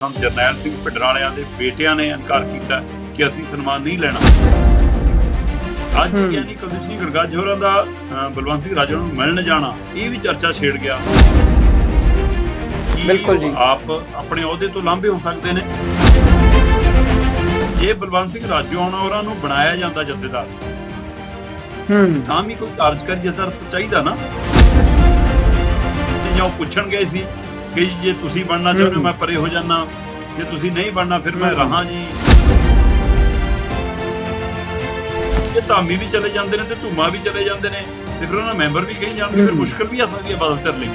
ਸੰਤ ਜਰਨੈਲ ਸਿੰਘ ਭਿੰਡਰਾਲਿਆਂ ਦੇ ਬੇਟਿਆਂ ਨੇ ਇਨਕਾਰ ਕੀਤਾ ਕਿ ਅਸੀਂ ਸਨਮਾਨ ਨਹੀਂ ਲੈਣਾ। ਅੱਜ। ਗਿਆਨੀ ਕੁਲਦੀਪ ਸਿੰਘ ਗੜਗੱਜ ਹੋਰਾਂ ਦਾ ਬਲਵੰਤ ਸਿੰਘ ਰਾਜਾ ਨੂੰ ਮਿਲਣ ਜਾਣਾ ਇਹ ਵੀ ਚਰਚਾ ਛੇੜ ਗਿਆ। ਬਿਲਕੁਲ ਜੀ। ਆਪ ਆਪਣੇ ਅਹੁਦੇ ਤੋਂ ਲਾਂਭੇ ਹੋ ਸਕਦੇ ਨੇ? ਜੇ ਬਲਵੰਤ ਸਿੰਘ ਰਾਜੋਆਣਾ ਹੋਰਾਂ ਨੂੰ ਬਣਾਇਆ ਜਾਂਦਾ ਜਥੇਦਾਰ ਹੂੰ। ਤਾਂ ਵੀ ਕੋਈ ਕਾਰਜਕਾਰੀ ਜਥੇਦਾਰ ਚਾਹੀਦਾ ਨਾ? ਜੇ ਉਹ ਪੁੱਛਣ ਗਏ ਸੀ ਕਿ ਜੀ ਤੁਸੀਂ ਬਣਨਾ ਚਾਹੁੰਦੇ ਹੋ। ਮੈਂ ਪਰੇ ਹੋ ਜਾਣਾ ਜੇ ਤੁਸੀਂ ਨਹੀਂ ਬਣਨਾ ਫਿਰ ਮੈਂ। ਰਹਾ ਜੀ ਇਹ ਧਾਮੀ ਵੀ ਚਲੇ ਜਾਂਦੇ ਨੇ ਤੇ ਧੂਮਾ ਵੀ ਚਲੇ ਜਾਂਦੇ ਨੇ ਤੇ ਫਿਰ ਉਹਨਾਂ ਮੈਂਬਰ ਵੀ ਕਹੀ ਜਾਣਗੇ ਫਿਰ। ਮੁਸ਼ਕਲ ਵੀ ਆ ਸਕਦੀ ਹੈ ਬਾਦਲ ਧਿਰ ਲਈ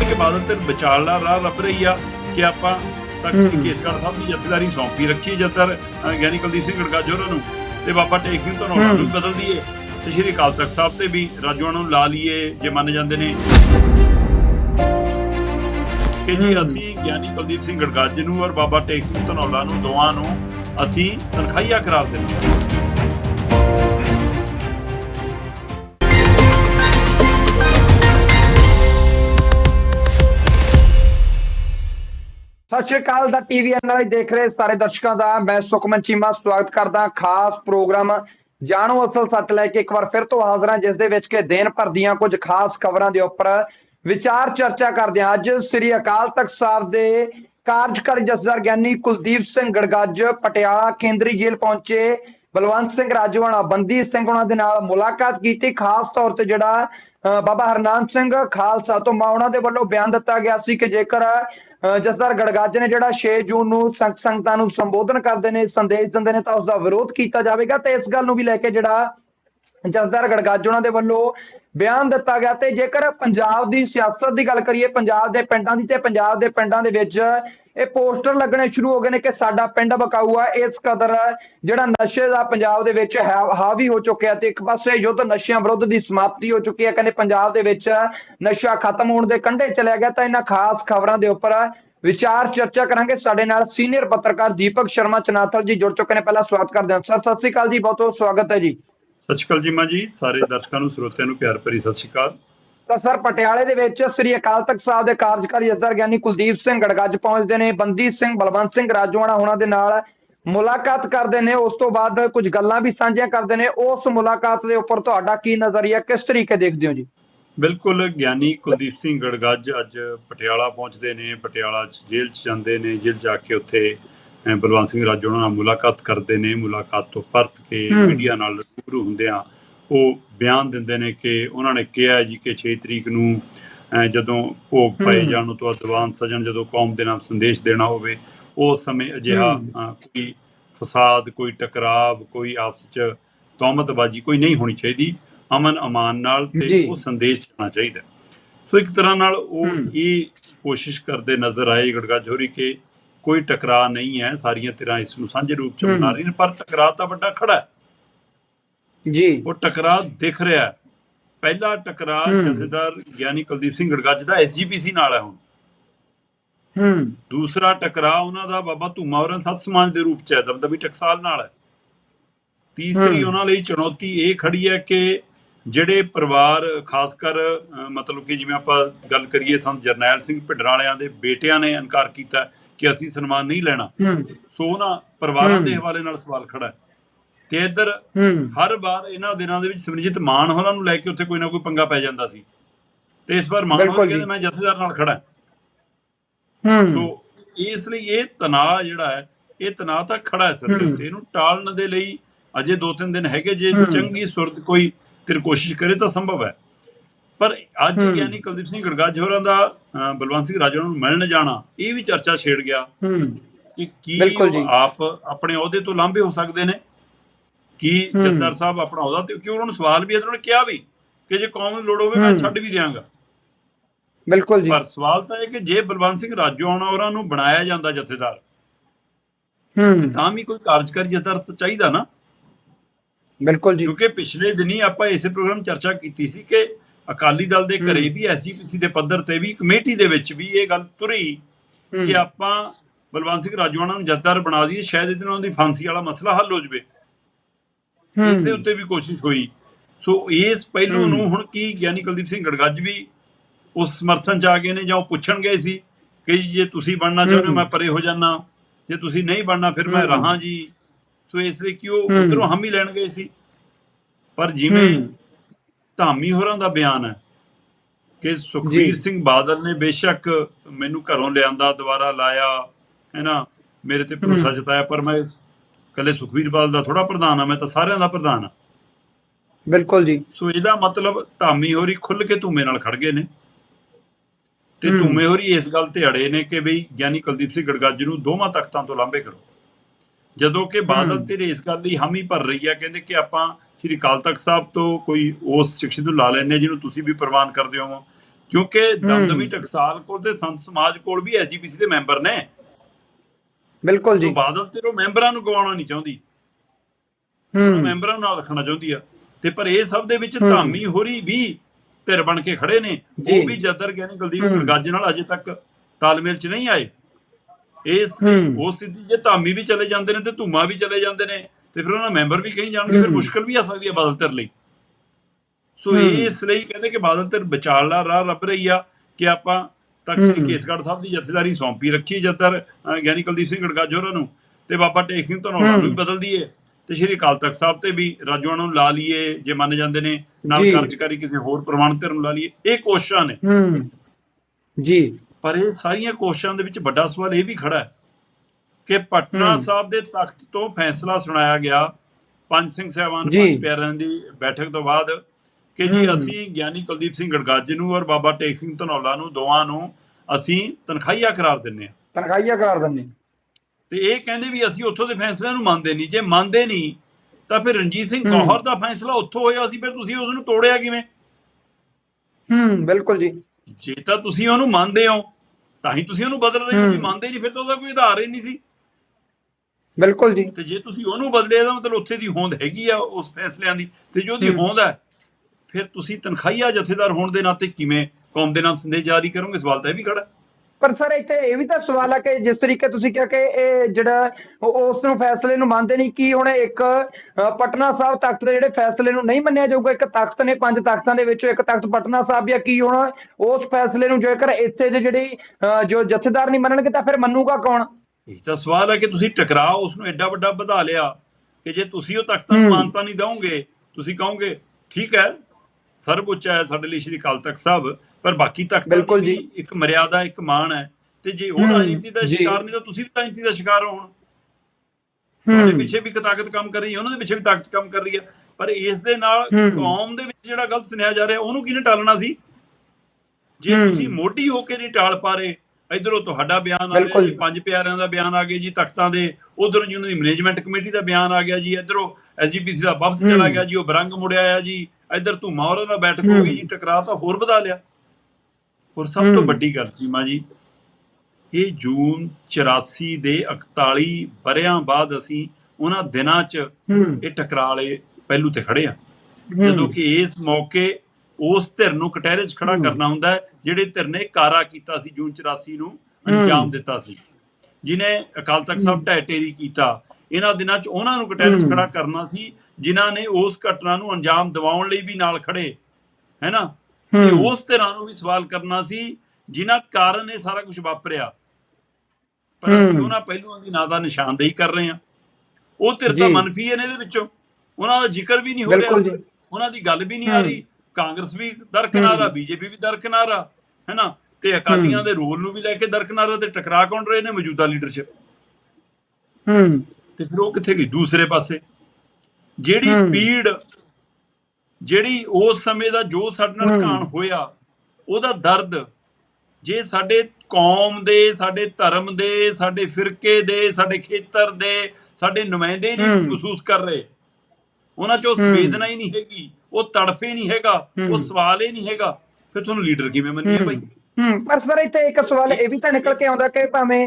ਕਿ ਬਾਦਲ ਧਿਰ ਵਿਚਾਰਲਾ ਰਾਹ ਲੱਭ ਰਹੀ ਆ ਕਿ ਆਪਾਂ ਤਖਤ ਸ੍ਰੀ ਹੂੰ। ਕੇਸਗੜ੍ਹ ਸਾਹਿਬ ਦੀ ਜਥੇਦਾਰੀ ਸੌਂਪੀ ਰੱਖੀ ਜਥੇਦਾਰ ਗਿਆਨੀ ਕੁਲਦੀਪ ਸਿੰਘ ਗੜਗੱਜ ਹੋਰਾਂ ਨੂੰ ਤੇ ਬਾਬਾ ਟੇਕ ਸਿੰਘ ਧਨੌਲਾ ਨੂੰ। ਬਦਲ ਦਈਏ ਤੇ ਸ਼੍ਰੀ ਅਕਾਲ ਤਖਤ ਸਾਹਿਬ ਤੇ ਵੀ ਰਾਜੂਆਣਾ ਨੂੰ ਲਾ ਲਈਏ ਜੇ ਮੰਨ ਜਾਂਦੇ ਨੇ ਕਿ ਜੀ ਅਸੀਂ ਗਿਆਨੀ ਕੁਲਦੀਪ ਸਿੰਘ ਗੜਗੱਜ ਨੂੰ ਔਰ ਬਾਬਾ ਟੇਕ ਸਿੰਘ ਧਨੌਲਾ ਨੂੰ, ਦੋਵਾਂ ਨੂੰ ਅਸੀਂ ਤਨਖਾਹੀਆ ਕਰਾਰ ਦੇਣਾ ਸਤਿ ਸ਼੍ਰੀ ਅਕਾਲ, ਦਾ ਟੀਵੀ ਐਨਆਰਆਈ ਦੇਖ ਰਹੇ ਸਾਰੇ ਦਰਸ਼ਕਾਂ ਦਾ, ਮੈਂ ਸੁਖਮਨ ਚੀਮਾ, ਸਵਾਗਤ ਕਰਦਾ ਖਾਸ ਪ੍ਰੋਗਰਾਮ ਜਾਣੋ ਅਸਲ ਸੱਚ ਲੈ ਕੇ ਇੱਕ ਵਾਰ ਫਿਰ ਤੋਂ ਹਾਜ਼ਰ ਹਾਂ, ਜਿਸ ਦੇ ਵਿੱਚ ਕਿ ਦਿਨ ਭਰ ਦੀਆਂ ਕੁਝ ਖਾਸ ਖਬਰਾਂ ਦੇ ਉੱਪਰ ਵਿਚਾਰ ਚਰਚਾ ਕਰਦੇ ਹਾਂ। ਅੱਜ ਸ੍ਰੀ ਅਕਾਲ ਤਖਤ ਸਾਹਿਬ ਦੇ ਕਾਰਜਕਾਰੀ ਜਥੇਦਾਰ ਗਿਆਨੀ ਕੁਲਦੀਪ ਸਿੰਘ ਗੜਗੱਜ ਪਟਿਆਲਾ ਕੇਂਦਰੀ ਜੇਲ੍ਹ ਪਹੁੰਚੇ। ਬਲਵੰਤ ਸਿੰਘ ਰਾਜਵਾਨਾ ਬੰਦੀ ਸਿੰਘ ਉਹਨਾਂ ਦੇ ਨਾਲ ਮੁਲਾਕਾਤ ਕੀਤੀ। ਖਾਸ ਤੌਰ ਤੇ ਜਿਹੜਾ ਬਾਬਾ ਹਰਨਾਮ ਸਿੰਘ ਖਾਲਸਾ ਤੋਂ ਮਾ ਉਹਨਾਂ ਦੇ ਵੱਲੋਂ ਬਿਆਨ ਦਿੱਤਾ ਗਿਆ ਸੀ ਕਿ ਜੇਕਰ ਜਸਦਾਰ ਗੜਗਾਜ ਨੇ ਜਿਹੜਾ 6 ਜੂਨ ਨੂੰ ਸੰਗਤ ਸੰਗਤਾਂ ਨੂੰ ਸੰਬੋਧਨ ਕਰਦੇ ਨੇ, ਸੰਦੇਸ਼ ਦਿੰਦੇ ਨੇ, ਤਾਂ ਉਸ ਦਾ ਵਿਰੋਧ ਕੀਤਾ ਜਾਵੇਗਾ। ਤੇ ਇਸ ਗੱਲ ਨੂੰ ਵੀ ਲੈ ਕੇ ਜਿਹੜਾ ਜਸਦਾਰ ਗੜਗਾਜ ਉਹਨਾਂ ਦੇ ਵੱਲੋਂ ਬਿਆਨ ਦਿੱਤਾ ਗਿਆ ਤੇ ਜੇਕਰ ਪੰਜਾਬ ਦੀ ਸਿਆਸਤ ਦੀ ਗੱਲ ਕਰੀਏ, ਪੰਜਾਬ ਦੇ ਪਿੰਡਾਂ ਦੀ ਤੇ ਪੰਜਾਬ ਦੇ ਪਿੰਡਾਂ ਦੇ ਵਿੱਚ ਇਹ ਪੋਸਟਰ ਲੱਗਣੇ ਸ਼ੁਰੂ ਹੋ ਗਏ ਨੇ ਕਿ ਸਾਡਾ ਪਿੰਡ ਬਕਾਊ ਆ ਇਸ ਕਦਰ ਜਿਹੜਾ ਨਸ਼ੇ ਦਾ ਪੰਜਾਬ ਦੇ ਵਿੱਚ ਹਾਵੀ ਹੋ ਚੁੱਕਿਆ ਤੇ ਇੱਕ ਪਾਸੇ ਯੁੱਧ ਨਸ਼ਿਆਂ ਵਿਰੁੱਧ ਦੀ ਸਮਾਪਤੀ ਹੋ ਚੁੱਕੀ ਹੈ, ਕਹਿੰਦੇ ਪੰਜਾਬ ਦੇ ਵਿੱਚ ਨਸ਼ਾ ਖਤਮ ਹੋਣ ਦੇ ਕੰਢੇ ਚਲਿਆ ਗਿਆ ਤਾਂ ਇਹਨਾਂ ਖਾਸ ਖਬਰਾਂ ਦੇ ਉੱਪਰ ਵਿਚਾਰ ਚਰਚਾ ਕਰਾਂਗੇ। ਸਾਡੇ ਨਾਲ ਸੀਨੀਅਰ ਪੱਤਰਕਾਰ ਦੀਪਕ ਸ਼ਰਮਾ ਚਨਾਥਲ ਜੀ ਜੁੜ ਚੁੱਕੇ ਨੇ। ਪਹਿਲਾਂ ਸਵਾਗਤ ਕਰਦੇ ਹਾਂ। ਸਰ, ਸਤਿ ਸ਼੍ਰੀ ਅਕਾਲ ਜੀ ਬਹੁਤ ਬਹੁਤ ਸਵਾਗਤ ਹੈ ਜੀ। ਸਤਿ ਸ਼੍ਰੀ ਅਕਾਲ ਜੀ ਮਾਂ ਜੀ ਸਾਰੇ ਦਰਸ਼ਕਾਂ ਨੂੰ ਸਰੋਤਿਆਂ ਨੂੰ ਪਿਆਰ ਭਰੀ ਸਤਿ ਸ਼੍ਰੀ ਅਕਾਲ। ਤਾਂ ਸਰ ਪਟਿਆਲੇ ਦੇ ਵਿੱਚ ਸ੍ਰੀ ਅਕਾਲ ਤਖਤ ਸਾਹਿਬ ਦੇ ਕਾਰਜਕਾਰੀ ਜਥੇਦਾਰ ਗਿਆਨੀ ਕੁਲਦੀਪ ਸਿੰਘ ਗੜਗੱਜ ਪਹੁੰਚਦੇ ਨੇ। ਬੰਦੀ ਸਿੰਘ ਬਲਵੰਤ ਸਿੰਘ ਰਾਜੋਆਣਾ ਉਹਨਾਂ ਦੇ ਨਾਲ ਮੁਲਾਕਾਤ ਕਰਦੇ ਨੇ। ਉਸ ਤੋਂ ਬਾਅਦ ਕੁਝ ਗੱਲਾਂ ਵੀ ਸਾਂਝੀਆਂ ਕਰਦੇ ਨੇ। ਉਸ ਮੁਲਾਕਾਤ ਦੇ ਉੱਪਰ ਤੁਹਾਡਾ ਕੀ ਨਜ਼ਰੀਆ ਕਿਸ ਤਰੀਕੇ ਦੇਖਦੇ ਹੋ ਜੀ? ਬਿਲਕੁਲ ਗਿਆਨੀ ਕੁਲਦੀਪ ਸਿੰਘ ਗੜਗੱਜ ਅੱਜ ਪਟਿਆਲਾ ਪਹੁੰਚਦੇ ਨੇ। ਪਟਿਆਲਾ ਚ ਜੇਲ੍ਹ ਚ ਜਾਂਦੇ ਨੇ। ਜੇਲ੍ਹ ਜਾ ਕੇ ਉੱਥੇ ਬਲਵੰਤ ਸਿੰਘ ਰਾਜੂ ਉਹਨਾਂ ਨਾਲ ਮੁਲਾਕਾਤ ਕਰਦੇ ਨੇ ਮੁਲਾਕਾਤ ਤੋਂ ਪਰਤ ਕੇ। ਮੀਡੀਆ ਨਾਲ ਰੂਬਰੂ ਹੁੰਦੇ ਆ ਉਹ ਬਿਆਨ ਦਿੰਦੇ ਨੇ ਕਿ ਉਹਨਾਂ ਨੇ ਕਿਹਾ ਜੀ ਕਿ 6 ਤਰੀਕ ਨੂੰ ਜਦੋਂ ਭੋਗ ਪਾਏ। ਜਾਣ ਤੋਂ ਦੀਵਾਨ ਸਜਣ ਜਦੋਂ ਕੌਮ ਦੇ ਨਾਮ ਸੰਦੇਸ਼ ਦੇਣਾ ਹੋਵੇ ਉਸ ਸਮੇਂ ਅਜਿਹਾ ਕੋਈ ਫਸਾਦ ਕੋਈ ਟਕਰਾਵ ਕੋਈ ਆਪਸ ਚ ਤੌਮਤਬਾਜ਼ੀ ਕੋਈ ਨਹੀਂ ਹੋਣੀ ਚਾਹੀਦੀ ਅਮਨ ਅਮਾਨ ਨਾਲ ਤੇ। ਉਹ ਸੰਦੇਸ਼ ਦੇਣਾ ਚਾਹੀਦਾ ਸੋ ਇੱਕ ਤਰ੍ਹਾਂ ਨਾਲ ਉਹ। ਇਹ ਕੋਸ਼ਿਸ਼ ਕਰਦੇ ਨਜ਼ਰ ਆਏ ਗੜਗੱਜ ਹੋਰੀ ਕਿ ਕੋਈ ਟਕਰਾਅ ਨਹੀਂ ਹੈ ਸਾਰੀਆਂ ਧਿਰਾਂ ਇਸ ਨੂੰ ਸਾਂਝੇ ਰੂਪ ਚ। ਮਨਾ ਰਹੀਆਂ ਨੇ ਪਰ ਟਕਰਾਅ ਤਾਂ ਵੱਡਾ ਖੜਾ ਜੀ ਉਹ ਟਕਰਾਅ ਦਿਖ ਰਿਹਾ ਹੈ ਪਹਿਲਾ ਟਕਰਾਅ। ਜਥੇਦਾਰ ਗਿਆਨੀ ਕੁਲਦੀਪ ਸਿੰਘ ਗੜਗੱਜ ਦਾ ਐਸਜੀਪੀਸੀ ਨਾਲ ਹੈ ਹੁਣ ਹੂੰ ਦੂਸਰਾ ਟਕਰਾਅ ਉਹਨਾਂ ਦਾ ਬਾਬਾ ਧੂਮਾ ਔਰਨ ਸਤ ਸਮਾਜ ਦੇ ਰੂਪ ਚ ਹੈ ਦਬਦਬੀ ਟਕਸਾਲ ਨਾਲ ਹੈ ਤੀਸਰੀ। ਉਹਨਾਂ ਲਈ ਚੁਣੌਤੀ ਇਹ ਖੜੀ ਹੈ ਕਿ ਜਿਹੜੇ ਪਰਿਵਾਰ ਖਾਸ ਕਰ ਮਤਲਬ ਕਿ ਜਿਵੇਂ ਆਪਾਂ ਗੱਲ ਕਰੀਏ ਸੰਤ ਜਰਨੈਲ ਸਿੰਘ ਭਿੰਡਰਾਲਿਆਂ ਦੇ ਬੇਟਿਆਂ ਨੇ ਇਨਕਾਰ ਕੀਤਾ ਕਿ ਅਸੀਂ ਸਨਮਾਨ ਨਹੀਂ ਲੈਣਾ। ਸੋ ਉਹਨਾਂ ਪਰਿਵਾਰਾਂ ਦੇ। ਹਵਾਲੇ ਨਾਲ ਸਵਾਲ ਖੜਾ ਹੈ। ਤੇ ਇੱਧਰ ਹਰ ਵਾਰ ਇਹਨਾਂ ਦਿਨਾਂ ਦੇ ਵਿੱਚ ਸਿਮਰਜੀਤ ਮਾਨ ਹੋਰਾਂ ਨੂੰ ਲੈ ਕੇ ਉੱਥੇ ਕੋਈ ਨਾ ਕੋਈ ਪੰਗਾ ਪੈ ਜਾਂਦਾ ਸੀ। ਤੇ ਇਸ ਵਾਰ ਮਾਨ ਹੋਰਾਂ। ਕਹਿੰਦੇ ਮੈਂ ਜਥੇਦਾਰ ਨਾਲ ਖੜਾ ਸੋ ਇਸ ਲਈ ਇਹ ਤਣਾਅ ਜਿਹੜਾ ਹੈ ਇਹ ਤਣਾਅ ਤਾਂ ਖੜਾ ਹੈ ਸਰ। ਤੇ ਇਹਨੂੰ ਟਾਲਣ ਦੇ ਲਈ ਅਜੇ ਦੋ ਤਿੰਨ ਦਿਨ ਹੈਗੇ। ਜੇ। ਚੰਗੀ ਸੁਰਤ ਕੋਈ ਫਿਰ ਕੋਸ਼ਿਸ਼ ਕਰੇ ਤਾਂ ਸੰਭਵ ਹੈ। ਪਰ ਅੱਜ। ਗਿਆਨੀ ਕੁਲਦੀਪ ਸਿੰਘ ਗੜਗੱਜ ਹੋਰਾਂ ਦਾ ਬਲਵੰਤ ਸਿੰਘ ਰਾਜਾ ਨੂੰ ਮਿਲਣ ਜਾਣਾ ਇਹ ਵੀ ਚਰਚਾ ਛੇੜ ਗਿਆ ਹੂੰ। ਕਿ ਕੀ ਆਪ ਆਪਣੇ ਅਹੁਦੇ ਤੋਂ ਲਾਂਭੇ ਹੋ ਸਕਦੇ ਨੇ? ਕੀ। ਜੱਦਰ ਸਾਹਿਬ ਆਪਣਾ ਅਹੁਦਾ ਤੇ ਕਿਉਂ ਉਹਨਾਂ ਨੂੰ ਸਵਾਲ ਵੀ ਇਹਨਾਂ ਨੇ ਕਿਹਾ ਵੀ ਕਿ ਜੇ ਕੌਮ ਨੂੰ ਲੋੜ ਹੋਵੇ ਮੈਂ। ਛੱਡ ਵੀ ਦਿਆਂਗਾ। ਬਿਲਕੁਲ ਜੀ। ਪਰ ਸਵਾਲ ਤਾਂ ਇਹ ਕਿ ਜੇ ਬਲਵੰਤ ਸਿੰਘ ਰਾਜੋਆਣਾ ਹੋਰਾਂ ਨੂੰ ਬਣਾਇਆ ਜਾਂਦਾ ਜਥੇਦਾਰ ਹੂੰ। ਤਾਂ ਵੀ ਕੋਈ ਕਾਰਜਕਾਰੀ ਜਥੇਦਾਰ ਤਾਂ ਚਾਹੀਦਾ ਨਾ। ਬਿਲਕੁਲ ਜੀ। ਕਿਉਂਕਿ ਪਿਛਲੇ ਦਿਨੀ ਆਪਾਂ ਇਸੇ ਪ੍ਰੋਗਰਾਮ ਚਰਚਾ ਕੀਤੀ ਸੀ ਕਿ ਅਕਾਲੀ ਦਲ ਦੇ ਘਰੇ। ਵੀ ਐਸਜੀਪੀਸੀ ਦੇ ਪੱਧਰ ਤੇ ਵੀ ਕਮੇਟੀ ਦੇ ਵਿੱਚ ਵੀ ਇਹ ਗੱਲ ਤੁਰੀ ਕਿ ਆਪਾਂ ਬਲਵੰਤ ਸਿੰਘ ਰਾਜਵਾਨਾ ਨੂੰ ਜਥੇਦਾਰ ਬਣਾ ਦਈਏ ਸ਼ਾਇਦ ਇਹਦੇ ਨਾਲ ਉਹਦੀ ਫਾਂਸੀ ਵਾਲਾ ਮਸਲਾ ਹੱਲ ਹੋ ਜਵੇ ਇਸ ਦੇ ਉੱਤੇ ਵੀ ਕੋਸ਼ਿਸ਼ ਹੋਈ ਸੋ ਇਸ ਪਹਿਲੂ। ਨੂੰ ਹੁਣ ਕੀ ਗਿਆਨੀ ਕੁਲਦੀਪ ਸਿੰਘ ਗੜਗੱਜ ਵੀ ਉਸ ਸਮਰਥਨ ਚ ਆ ਗਏ ਨੇ ਜਾਂ ਉਹ ਪੁੱਛਣ ਗਏ ਸੀ ਕਿ ਜੀ ਤੁਸੀਂ ਬਣਨਾ ਚਾਹੁੰਦੇ ਹੋ। ਮੈਂ ਪਰੇ ਹੋ ਜਾਣਾ ਜੇ ਤੁਸੀਂ ਨਹੀਂ ਬਣਨਾ ਫਿਰ ਮੈਂ। ਰਹਾ ਜੀ ਸੋ ਇਸ ਲਈ ਕਿ ਉਹ। ਉਧਰੋਂ ਹਮ ਹੀ ਲੈਣ ਗਏ ਸੀ ਪਰ ਜਿਵੇਂ ਧਾਮੀ ਹੋਰਾਂ ਦਾ ਬਿਆਨ ਹੈ ਕਿ ਸੁਖਬੀਰ। ਸਿੰਘ ਬਾਦਲ ਨੇ ਬੇਸ਼ੱਕ ਮੈਨੂੰ ਘਰੋਂ ਲਿਆਂਦਾ ਦੁਬਾਰਾ ਲਾਇਆ ਹੈ ਨਾ ਮੇਰੇ ਤੇ ਭਰੋਸਾ। ਜਤਾਇਆ ਪਰ ਮੈਂ ਕੱਲੇ ਸੁਖਬੀਰ ਬਾਦਲ ਦਾ ਥੋੜਾ ਪ੍ਰਧਾਨ ਆ ਮੈਂ ਤਾਂ ਸਾਰਿਆਂ ਦਾ ਪ੍ਰਧਾਨ ਆ ਬਿਲਕੁਲ ਜੀ ਸੋ ਇਹਦਾ ਮਤਲਬ ਧਾਮੀ ਹੋਰੀ ਖੁੱਲ ਕੇ ਧੂਮੇ ਨਾਲ ਖੜ ਗਏ ਨੇ ਤੇ। ਧੂਮੇ ਹੋਰੀ ਇਸ ਗੱਲ ਤੇ ਅੜੇ ਨੇ ਕਿ ਬਈ ਗਿਆਨੀ ਕੁਲਦੀਪ ਸਿੰਘ ਗੜਗੱਜ ਨੂੰ ਦੋਵਾਂ ਤਖਤਾਂ ਤੋਂ ਲਾਂਭੇ ਕਰੋ ਜਦੋਂ ਕਿ ਬਾਦਲ। ਤੇ ਇਸ ਗੱਲ ਲਈ ਹਾਮੀ ਭਰ ਰਹੀ ਹੈ ਕਹਿੰਦੇ ਕਿ ਆਪਾਂ ਸ੍ਰੀ ਅਕਾਲ ਤਖਤ ਸਾਹਿਬ ਤੋਂ ਕੋਈ ਉਸ ਸ਼ਖਸ ਨੂੰ ਲਾ ਲੈਣੇ ਜਿਹਨੂੰ ਤੁਸੀਂ ਵੀ ਪ੍ਰਵਾਨ ਕਰਦੇ ਹੋ ਕਿਉਂਕਿ ਦਮਦਮੀ ਟਕਸਾਲ ਕੋਲ ਤੇ ਸੰਤ ਸਮਾਜ ਕੋਲ ਵੀ ਐਸਜੀਪੀਸੀ ਦੇ ਮੈਂਬਰ ਨੇ। ਬਿਲਕੁਲ ਜੀ। ਬਾਦਲ ਤੇ ਉਹ ਮੈਂਬਰਾਂ ਨੂੰ ਗਵਾਉਣਾ ਨਹੀਂ ਚਾਹੁੰਦੀ। ਹੂੰ। ਮੈਂਬਰਾਂ ਨੂੰ ਨਾਲ ਰੱਖਣਾ ਚਾਹੁੰਦੀ ਆ। ਤੇ ਪਰ ਇਹ ਸਭ ਦੇ ਵਿੱਚ। ਧਾਮੀ ਹੋਰੀ ਵੀ ਧਿਰ ਬਣ ਕੇ ਖੜੇ ਨੇ। ਉਹ ਵੀ ਜਦਰ ਗਿਆਨੀ ਕੁਲਦੀਪ ਹੂੰ। ਗੱਜ ਨਾਲ ਅਜੇ ਤੱਕ ਤਾਲਮੇਲ 'ਚ ਨਹੀਂ ਆਏ। ਇਸ ਹੂੰ। ਉਸ ਸਥਿਤੀ 'ਚ ਧਾਮੀ ਵੀ ਚਲੇ ਜਾਂਦੇ ਨੇ ਤੇ ਧੂਮਾ ਵੀ ਚਲੇ ਜਾਂਦੇ ਨੇ ਤੇ ਫਿਰ ਉਹਨਾਂ ਮੈਂਬਰ ਵੀ ਕਹੀਂ ਜਾਣਗੇ ਫਿਰ। ਮੁਸ਼ਕਲ ਵੀ ਆ ਸਕਦੀ ਹੈ ਬਾਦਲ ਧਿਰ ਲਈ ਸੋ। ਇਸ ਲਈ ਕਹਿੰਦੇ ਕਿ ਬਾਦਲ ਧਿਰ ਵਿਚਾਲਦਾ ਰਾਹ ਲੱਭ ਰਹੀ ਆ ਕਿ ਆਪਾਂ ਤਖਤ ਸ੍ਰੀ। ਕੇਸਗੜ੍ਹ ਸਾਹਿਬ ਦੀ ਜਥੇਦਾਰੀ ਸੌਂਪੀ ਰੱਖੀ ਜਦਰ ਗਿਆਨੀ ਕੁਲਦੀਪ ਸਿੰਘ ਗੜਗੱਜ ਹੋਰਾਂ ਨੂੰ ਤੇ ਬਾਬਾ ਟੇਕ ਸਿੰਘ ਧਨੌਲਾ ਨੂੰ ਵੀ। ਬਦਲ ਦਈਏ ਤੇ ਸ਼੍ਰੀ ਅਕਾਲ ਤਖਤ ਸਾਹਿਬ ਤੇ ਵੀ ਰਾਜੂਆਂ ਨੂੰ ਲਾ ਲਈਏ ਜੇ ਮੰਨ ਜਾਂਦੇ ਨੇ ਨਾਲ ਜੀ। ਕਾਰਜਕਾਰੀ ਕਿਸੇ ਹੋਰ ਪ੍ਰਮਾਣਿਤ ਧਿਰ ਨੂੰ ਲਾ ਲਈਏ ਇਹ ਕੋਸ਼ਿਸ਼ਾਂ ਨੇ ਜੀ ਪਰ ਇਹ ਸਾਰੀਆਂ ਕੋਸ਼ਿਸ਼ਾਂ ਦੇ ਵਿੱਚ ਵੱਡਾ ਸਵਾਲ ਇਹ ਵੀ ਖੜਾ ਹੈ ਕਿ ਪਟਨਾ। ਸਾਹਿਬ ਦੇ ਤਖਤ ਤੋਂ ਫੈਸਲਾ ਸੁਣਾਇਆ ਗਿਆ ਪੰਜ ਸਿੰਘ ਸਾਹਿਬਾਨ। ਪੰਜ ਪਿਆਰਿਆਂ ਦੀ ਬੈਠਕ ਤੋਂ ਬਾਅਦ ਕਿ ਜੀ। ਅਸੀਂ ਗਿਆਨੀ ਕੁਲਦੀਪ ਸਿੰਘ ਗੜਗੱਜ ਨੂੰ ਔਰ ਬਾਬਾ ਟੇਕ ਸਿੰਘ ਧਨੌਲਾ ਨੂੰ ਦੋਵਾਂ ਨੂੰ ਅਸੀਂ ਤਨਖਾਹੀਆ ਕਰਾਰ ਦਿੰਨੇ ਆ ਤਨਖਾਹੀਆ ਕਰਾਰ ਦਿੰਦੇ ਤੇ ਇਹ ਕਹਿੰਦੇ ਵੀ ਅਸੀਂ ਉੱਥੋਂ ਦੇ ਫੈਸਲਿਆਂ ਨੂੰ ਮੰਨਦੇ ਨਹੀਂ ਜੇ ਮੰਨਦੇ ਨਹੀਂ ਤਾਂ ਫਿਰ ਰਣਜੀਤ ਸਿੰਘ ਹੂੰ। ਗੌਹਰ ਦਾ ਫੈਸਲਾ ਉੱਥੋਂ ਹੋਇਆ ਸੀ ਫਿਰ ਤੁਸੀਂ ਉਸ ਨੂੰ ਤੋੜਿਆ ਕਿਵੇਂ ਹੂੰ ਬਿਲਕੁਲ ਜੀ ਜੇ ਤਾਂ ਤੁਸੀਂ ਉਹਨੂੰ ਮੰਨਦੇ ਹੋ ਤਾਂ ਹੀ ਤੁਸੀਂ ਉਹਨੂੰ ਬਦਲ ਰਹੇ ਹੋ ਜੇ। ਮੰਨਦੇ ਨਹੀਂ ਫਿਰ ਤਾਂ ਉਹਦਾ ਕੋਈ ਆਧਾਰ ਹੀ ਨਹੀਂ ਸੀ ਬਿਲਕੁਲ ਜੀ ਤੇ ਜੇ ਤੁਸੀਂ ਉਹਨੂੰ ਬਦਲੇ ਤਾਂ ਮਤਲਬ ਉੱਥੇ ਦੀ ਹੋਂਦ ਹੈਗੀ ਆ ਉਸ ਫੈਸਲਿਆਂ ਦੀ ਤੇ ਜੋ ਦੀ। ਹੋਂਦ ਹੈ ਫਿਰ ਤੁਸੀਂ ਤਨਖਾਹੀਆ ਜਥੇਦਾਰ ਹੋਣ ਦੇ ਨਾਤੇ ਕਿਵੇਂ ਕੌਮ ਦੇ ਨਾਮ ਸੰਦੇਸ਼ ਜਾਰੀ ਕਰੋਗੇ ਸਵਾਲ ਤਾਂ ਇਹ ਵੀ ਖੜਾ ਹੈ। ਪਰ ਸਰ ਇੱਥੇ ਇਹ ਵੀ ਤਾਂ ਸਵਾਲ ਹੈ ਕਿ ਜਿਸ ਤਰੀਕੇ ਤੁਸੀਂ ਕਿਹਾ ਕਿ ਇਹ ਜਿਹੜਾ ਉਸ ਨੂੰ ਫੈਸਲੇ ਨੂੰ ਮੰਨਦੇ ਨਹੀਂ ਕੀ ਹੁਣ ਇੱਕ ਪਟਨਾ ਸਾਹਿਬ ਤਖਤ ਦੇ ਜਿਹੜੇ ਫੈਸਲੇ ਨੂੰ ਨਹੀਂ ਮੰਨਿਆ ਜਾਊਗਾ ਇੱਕ ਤਖਤ ਨੇ ਪੰਜ ਤਖਤਾਂ ਦੇ ਵਿੱਚੋਂ ਇੱਕ ਤਖਤ ਪਟਨਾ ਸਾਹਿਬ ਜਾਂ ਕੀ ਹੁਣ ਉਸ ਫੈਸਲੇ ਨੂੰ ਜੇਕਰ ਇੱਥੇ ਦੇ ਜਿਹੜੀ ਜੋ ਜਥੇਦਾਰ ਨਹੀਂ ਮੰਨਣਗੇ ਤਾਂ ਫਿਰ ਮੰਨੂਗਾ ਕੌਣ ਇਹ ਤਾਂ ਸਵਾਲ ਹੈ ਕਿ ਤੁਸੀਂ ਟਕਰਾਅ ਉਸ ਨੂੰ ਐਡਾ ਵੱਡਾ ਵਧਾ ਲਿਆ ਕਿ ਜੇ ਤੁਸੀਂ ਉਹ ਤਖਤਾਂ ਨੂੰ। ਮਾਨਤਾ ਨਹੀਂ ਦਵੋਗੇ ਤੁਸੀਂ ਕਹੋਗੇ ਠੀਕ ਹੈ ਸਰਵਉੱਚ ਹੈ ਸਾਡੇ ਲਈ ਸ਼੍ਰੀ ਅਕਾਲ ਤਖਤ ਸਾਹਿਬ ਪਰ ਬਾਕੀ ਤਖਤਾਂ ਬਿਲਕੁਲ ਜੀ। ਇੱਕ ਮਰਿਆਦਾ ਇੱਕ ਮਾਣ ਹੈ ਤੇ ਜੇ ਉਹ ਰਾਜਨੀਤੀ ਦਾ। ਸ਼ਿਕਾਰ ਨਹੀਂ ਤਾਂ ਤੁਸੀਂ ਵੀ ਰਾਜਨੀਤੀ ਦਾ ਸ਼ਿਕਾਰ ਹੋ ਹੁਣ ਤੁਹਾਡੇ ਪਿੱਛੇ ਵੀ ਇੱਕ ਤਾਕਤ ਕੰਮ ਕਰ ਰਹੀ ਹੈ ਉਹਨਾਂ ਦੇ ਪਿੱਛੇ ਵੀ ਤਾਕਤ ਕੰਮ ਕਰ ਰਹੀ ਹੈ ਪਰ ਇਸ ਦੇ ਨਾਲ। ਕੌਮ ਦੇ ਵਿੱਚ ਜਿਹੜਾ ਗਲਤ ਸੁਣਿਆ ਜਾ ਰਿਹਾ ਉਹਨੂੰ ਕਿਹਨੇ ਟਾਲਣਾ ਸੀ ਜੇ। ਤੁਸੀਂ ਮੋਢੀ ਹੋ ਕੇ ਨਹੀਂ ਟਾਲ ਪਾ ਰਹੇ ਇਧਰੋਂ ਤੁਹਾਡਾ ਬਿਆਨ ਆ ਬਿਲਕੁਲ। ਜੀ ਪੰਜ ਪਿਆਰਿਆਂ ਦਾ ਬਿਆਨ ਆ ਗਿਆ ਜੀ ਤਖਤਾਂ ਦੇ ਉਧਰੋਂ ਜੀ ਉਹਨਾਂ ਦੀ ਮੈਨੇਜਮੈਂਟ ਕਮੇਟੀ ਦਾ ਬਿਆਨ ਆ ਗਿਆ ਜੀ ਇਧਰੋਂ ਐਸਜੀਪੀਸੀ ਦਾ ਵਾਪਸ। ਚਲਾ ਗਿਆ ਜੀ ਉਹ ਬਰੰਗ ਮੁੜਿਆ ਆ ਜੀ ਇਧਰ ਧੂਮਾ ਉਹਨਾਂ ਨਾਲ ਬੈਠਕ ਹੋ ਗਈ ਜੀ ਟਕਰਾਅ ਤਾਂ ਹੋਰ ਵਧਾ ਲਿਆ ਔਰ ਸਭ ਤੋਂ। ਵੱਡੀ ਗੱਲ ਸੀਮਾ ਜੀ ਇਹ ਜੂਨ 84 ਦੇ 41 ਬਰਿਆਂ ਬਾਅਦ ਅਸੀਂ ਉਹਨਾਂ ਦਿਨਾਂ 'ਚ ਇਹ ਟਕਰਾਅ ਵਾਲੇ ਪਹਿਲੂ ਤੇ ਖੜੇ ਆ ਜਦੋਂ ਕਿ ਇਸ ਮੌਕੇ ਉਸ ਧਿਰ ਨੂੰ ਕਟਹਿਰੇ 'ਚ ਖੜਾ। ਕਰਨਾ ਹੁੰਦਾ ਹੈ ਜਿਹੜੇ ਧਿਰ ਨੇ ਕਾਰਾ ਕੀਤਾ ਸੀ ਜੂਨ 84 ਨੂੰ ਅੰਜਾਮ। ਦਿੱਤਾ ਸੀ ਜਿਨੇ ਅਕਾਲ ਤਖਤ ਸਾਹਿਬ। ਢਹਿ ਕੀਤਾ ਇਹਨਾਂ ਦਿਨਾਂ 'ਚ ਉਹਨਾਂ ਨੂੰ ਕਟਹਿਰੇ 'ਚ। ਖੜਾ ਕਰਨਾ ਸੀ ਜਿਨ੍ਹਾਂ ਨੇ ਉਸ ਘਟਨਾ ਨੂੰ ਅੰਜਾਮ ਦਿਵਾਉਣ ਲਈ ਵੀ ਨਾਲ ਖੜੇ ਹੈ ਨਾ? ਤੇ ਉਸ ਧਿਰਾਂ ਨੂੰ ਵੀ ਸਵਾਲ ਕਰਨਾ ਸੀ ਜਿਨ੍ਹਾਂ ਕਾਰਨ ਇਹ ਸਾਰਾ ਕੁਝ ਵਾਪਰਿਆ। ਪਰ ਅਸੀਂ। ਉਹਨਾਂ ਪਹਿਲੂਆਂ ਦੀ ਨਾਂ ਦਾ ਨਿਸ਼ਾਨਦੇਹੀ ਕਰ ਰਹੇ ਹਾਂ। ਉਹ ਧਿਰ ਤਾਂ ਜੀ। ਮਨਫੀ ਹੈ ਨੇ ਇਹਦੇ ਵਿੱਚੋਂ। ਉਹਨਾਂ ਦਾ ਜ਼ਿਕਰ ਵੀ ਨਹੀਂ ਹੋ ਰਿਹਾ। ਉਹਨਾਂ ਦੀ ਗੱਲ ਵੀ ਨਹੀਂ ਆ। ਰਹੀ। ਕਾਂਗਰਸ ਵੀ ਦਰਕਨਾਰ। ਬੀਜੇਪੀ ਵੀ ਦਰਕਨਾਰ ਆ ਹੈਨਾ ਤੇ ਅਕਾਲੀਆਂ। ਦੇ ਰੋਲ ਨੂੰ ਵੀ ਲੈ ਕੇ ਦਰਕਨਾਰ ਤੇ ਟਕਰਾ ਕੌਣ ਰਹੇ ਨੇ ਮੌਜੂਦਾ ਲੀਡਰਸ਼ਿਪ। ਹੂੰ। ਤੇ ਫਿਰ ਉਹ ਕਿੱਥੇ ਗਈ? ਦੂਸਰੇ ਪਾਸੇ। ਜਿਹੜੀ। ਪੀੜ ਜਿਹੜੀ ਉਸ ਸਮੇਂ ਦਾ ਜੋ ਸਾਡੇ ਨਾਲ। ਕਾਣ ਹੋਇਆ ਉਹਦਾ ਦਰਦ ਜੇ ਸਾਡੇ ਕੌਮ ਦੇ ਸਾਡੇ ਧਰਮ ਦੇ ਸਾਡੇ ਫਿਰਕੇ ਦੇ ਸਾਡੇ ਖੇਤਰ ਦੇ ਸਾਡੇ ਨੁਮਾਇੰਦੇ ਨਹੀਂ। ਮਹਿਸੂਸ ਕਰ ਰਹੇ ਉਹਨਾਂ 'ਚ ਉਹ ਹੂੰ। ਸੰਵੇਦਨਾ ਹੀ ਨਹੀਂ ਹੈਗੀ ਉਹ ਤੜਫੇ ਨਹੀਂ ਹੈਗਾ ਉਹ। ਸਵਾਲ ਹੀ ਨਹੀਂ ਹੈਗਾ ਫਿਰ ਤੁਹਾਨੂੰ ਲੀਡਰ ਕਿਵੇਂ ਮੰਨੀਏ ਭਾਈ ਹੂੰ ਪਰ ਸਰ ਇੱਥੇ ਇੱਕ ਸਵਾਲ ਇਹ ਵੀ ਤਾਂ ਨਿਕਲ ਕੇ ਆਉਂਦਾ ਕਿ ਭਾਵੇਂ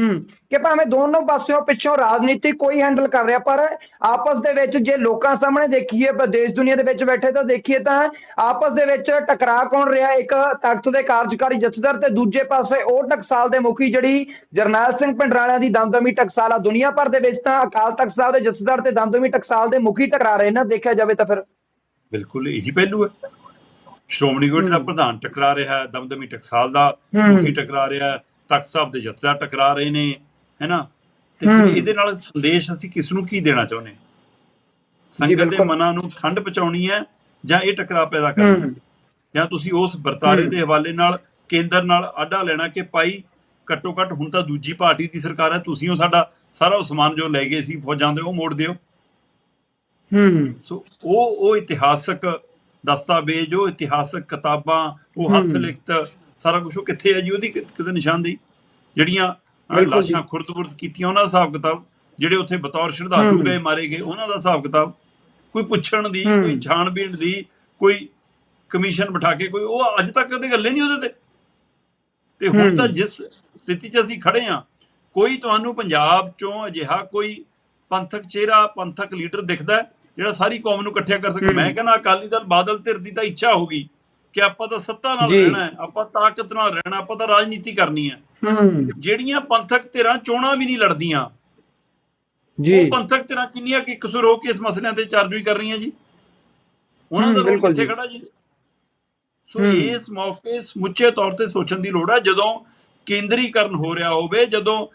ਹੂੰ ਕਿ ਭਾਵੇਂ ਦੋਨੋਂ ਪਾਸਿਓਂ ਪਿੱਛੋਂ ਰਾਜਨੀਤੀ ਕੋਈ ਹੈਂਡਲ ਕਰ ਰਿਹਾ ਪਰ ਆਪਸ ਦੇ ਵਿੱਚ ਜੇ ਲੋਕਾਂ ਸਾਹਮਣੇ ਦੇਖੀਏ ਦੇਸ਼ ਦੁਨੀਆ ਦੇ ਵਿੱਚ ਬੈਠੇ ਤਾਂ ਦੇਖੀਏ ਤਾਂ ਆਪਸ ਦੇ ਵਿੱਚ ਟਕਰਾਅ ਕੌਣ ਰਿਹਾ ਇੱਕ ਤਖਤ ਦੇ ਕਾਰਜਕਾਰੀ ਜਥੇਦਾਰ ਤੇ ਦੂਜੇ ਪਾਸੇ ਉਹ ਟਕਸਾਲ ਦੇ ਮੁਖੀ ਜਿਹੜੀ ਜਰਨੈਲ ਸਿੰਘ ਪਿੰਡਰਾਲਿਆਂ ਦੀ ਦਮਦਮੀ ਟਕਸਾਲ ਆ ਦੁਨੀਆ ਭਰ ਦੇ ਵਿੱਚ ਤਾਂ ਅਕਾਲ ਤਖਤ ਸਾਹਿਬ ਦੇ ਜਥੇਦਾਰ ਤੇ ਦਮਦਮੀ ਟਕਸਾਲ ਦੇ ਮੁਖੀ ਟਕਰਾ ਰਹੇ ਨਾ ਦੇਖਿਆ ਜਾਵੇ ਤਾਂ ਫਿਰ ਬਿਲਕੁਲ ਇਹੀ ਪਹਿਲੂ ਹੈ ਸ਼੍ਰੋਮਣੀ ਕਮੇਟੀ ਦਾ। ਪ੍ਰਧਾਨ ਟਕਰਾ ਰਿਹਾ ਹੈ ਦਮਦਮੀ ਟਕਸਾਲ ਦਾ। ਮੁਖੀ ਟਕਰਾ ਰਿਹਾ ਹੈ ਤਖਤ ਸਾਹਿਬ ਦੇ ਜਥੇਦਾਰ ਟਕਰਾ ਰਹੇ ਨੇ ਹੈਨਾ ਤੇ ਫਿਰ। ਇਹਦੇ ਨਾਲ ਸੰਦੇਸ਼ ਅਸੀਂ ਕਿਸ ਨੂੰ ਕੀ ਦੇਣਾ ਚਾਹੁੰਦੇ? ਸੰਗਤ ਦੇ। ਮਨਾਂ ਨੂੰ ਠੰਡ ਪਹੁੰਚਾਉਣੀ ਹੈ ਜਾਂ ਇਹ ਟਕਰਾਅ ਪੈਦਾ ਕਰਨਾ ਜਾਂ ਤੁਸੀਂ ਉਸ ਵਰਤਾਰੇ। ਦੇ ਹਵਾਲੇ ਨਾਲ ਕੇਂਦਰ ਨਾਲ ਆਡਾ ਲੈਣਾ ਕਿ ਭਾਈ ਘੱਟੋ ਘੱਟ ਹੁਣ ਤਾਂ ਦੂਜੀ ਪਾਰਟੀ ਦੀ ਸਰਕਾਰ ਹੈ ਤੁਸੀਂ ਉਹ ਸਾਡਾ ਸਾਰਾ ਉਹ ਸਮਾਨ ਜੋ ਲੈ ਗਏ ਸੀ ਫੌਜਾਂ ਦੇ ਉਹ ਮੋੜ ਦਿਓ ਹੂੰ ਸੋ ਉਹ ਉਹ ਇਤਿਹਾਸਕ ਦਸਤਾਵੇਜ਼ ਉਹ ਇਤਿਹਾਸਕ ਕਿਤਾਬਾਂ ਉਹ ਹੱਥ। ਲਿਖਤ ਸਾਰਾ ਕੁਝ ਉਹ ਕਿੱਥੇ ਹੈ ਜੀ ਉਹਦੀ ਕਿਤੇ ਨਿਸ਼ਾਨਦੇਹੀ ਜਿਹੜੀਆਂ। ਲਾਸ਼ਾਂ ਖੁਰਦ-ਬੁਰਦ ਕੀਤੀਆਂ ਉਹਨਾਂ ਦਾ ਹਿਸਾਬ ਕਿਤਾਬ ਜਿਹੜੇ ਉੱਥੇ ਬਤੌਰ ਸ਼ਰਧਾਲੂ। ਗਏ ਮਾਰੇ ਗਏ ਉਹਨਾਂ ਦਾ ਹਿਸਾਬ ਕਿਤਾਬ ਕੋਈ ਪੁੱਛਣ ਦੀ। ਕੋਈ ਛਾਣਬੀਣ ਦੀ ਕੋਈ ਕਮਿਸ਼ਨ ਬਿਠਾ ਕੇ ਕੋਈ ਉਹ ਅੱਜ ਤੱਕ ਕਦੇ ਗੱਲੇ ਨਹੀਂ ਉਹਦੇ ਤੇ ਤੇ ਹੁਣ। ਤਾਂ ਜਿਸ ਸਥਿਤੀ 'ਚ ਅਸੀਂ ਖੜੇ ਆ ਕੋਈ ਤੁਹਾਨੂੰ ਪੰਜਾਬ ਚੋਂ ਅਜਿਹਾ ਕੋਈ ਪੰਥਕ ਚਿਹਰਾ ਪੰਥਕ ਲੀਡਰ ਦਿਖਦਾ ਹੈ, ਜਿਹੜਾ ਸਾਰੀ ਕੌਮ ਨੂੰ ਇਕੱਠਿਆ ਕਰ ਸਕੇ ਹੂੰ। ਮੈਂ ਕਹਿੰਦਾ ਅਕਾਲੀ ਦਲ ਬਾਦਲ ਧਿਰ ਦੀ ਤਾਂ ਇੱਛਾ ਹੋਗੀ ਕਿ ਆਪਾਂ ਤਾਂ ਸੱਤਾ ਨਾਲ। ਰਹਿਣਾ ਹੈ ਆਪਾਂ ਤਾਕਤ ਨਾਲ ਰਹਿਣਾ ਆਪਾਂ ਤਾਂ ਰਾਜਨੀਤੀ ਕਰਨੀ ਹੈ ਹੂੰ ਜਿਹੜੀਆਂ ਪੰਥਕ ਧਿਰਾਂ ਚੋਣਾਂ ਵੀ ਨਹੀਂ ਲੜਦੀਆਂ ਜੀ ਉਹ ਪੰਥਕ ਧਿਰਾਂ ਕਿੰਨੀਆਂ ਕਿ ਕਸੂਰ ਹੋ ਕੇ ਇਸ ਮਸਲਿਆਂ ਤੇ ਚਾਰਜੋਈ ਕਰ ਰਹੀਆਂ ਜੀ ਉਹਨਾਂ ਦਾ ਹੂੰ, ਰੋਲ ਕਿੱਥੇ। ਖੜਾ ਜੀ ਸੋ ਹੂੰ। ਇਸ ਮੌਕੇ ਸਮੁੱਚੇ ਤੌਰ ਤੇ ਸੋਚਣ ਦੀ ਲੋੜ ਹੈ ਜਦੋਂ ਕੇਂਦਰੀਕਰਨ ਹੋ ਰਿਹਾ ਹੋਵੇ ਜਦੋਂ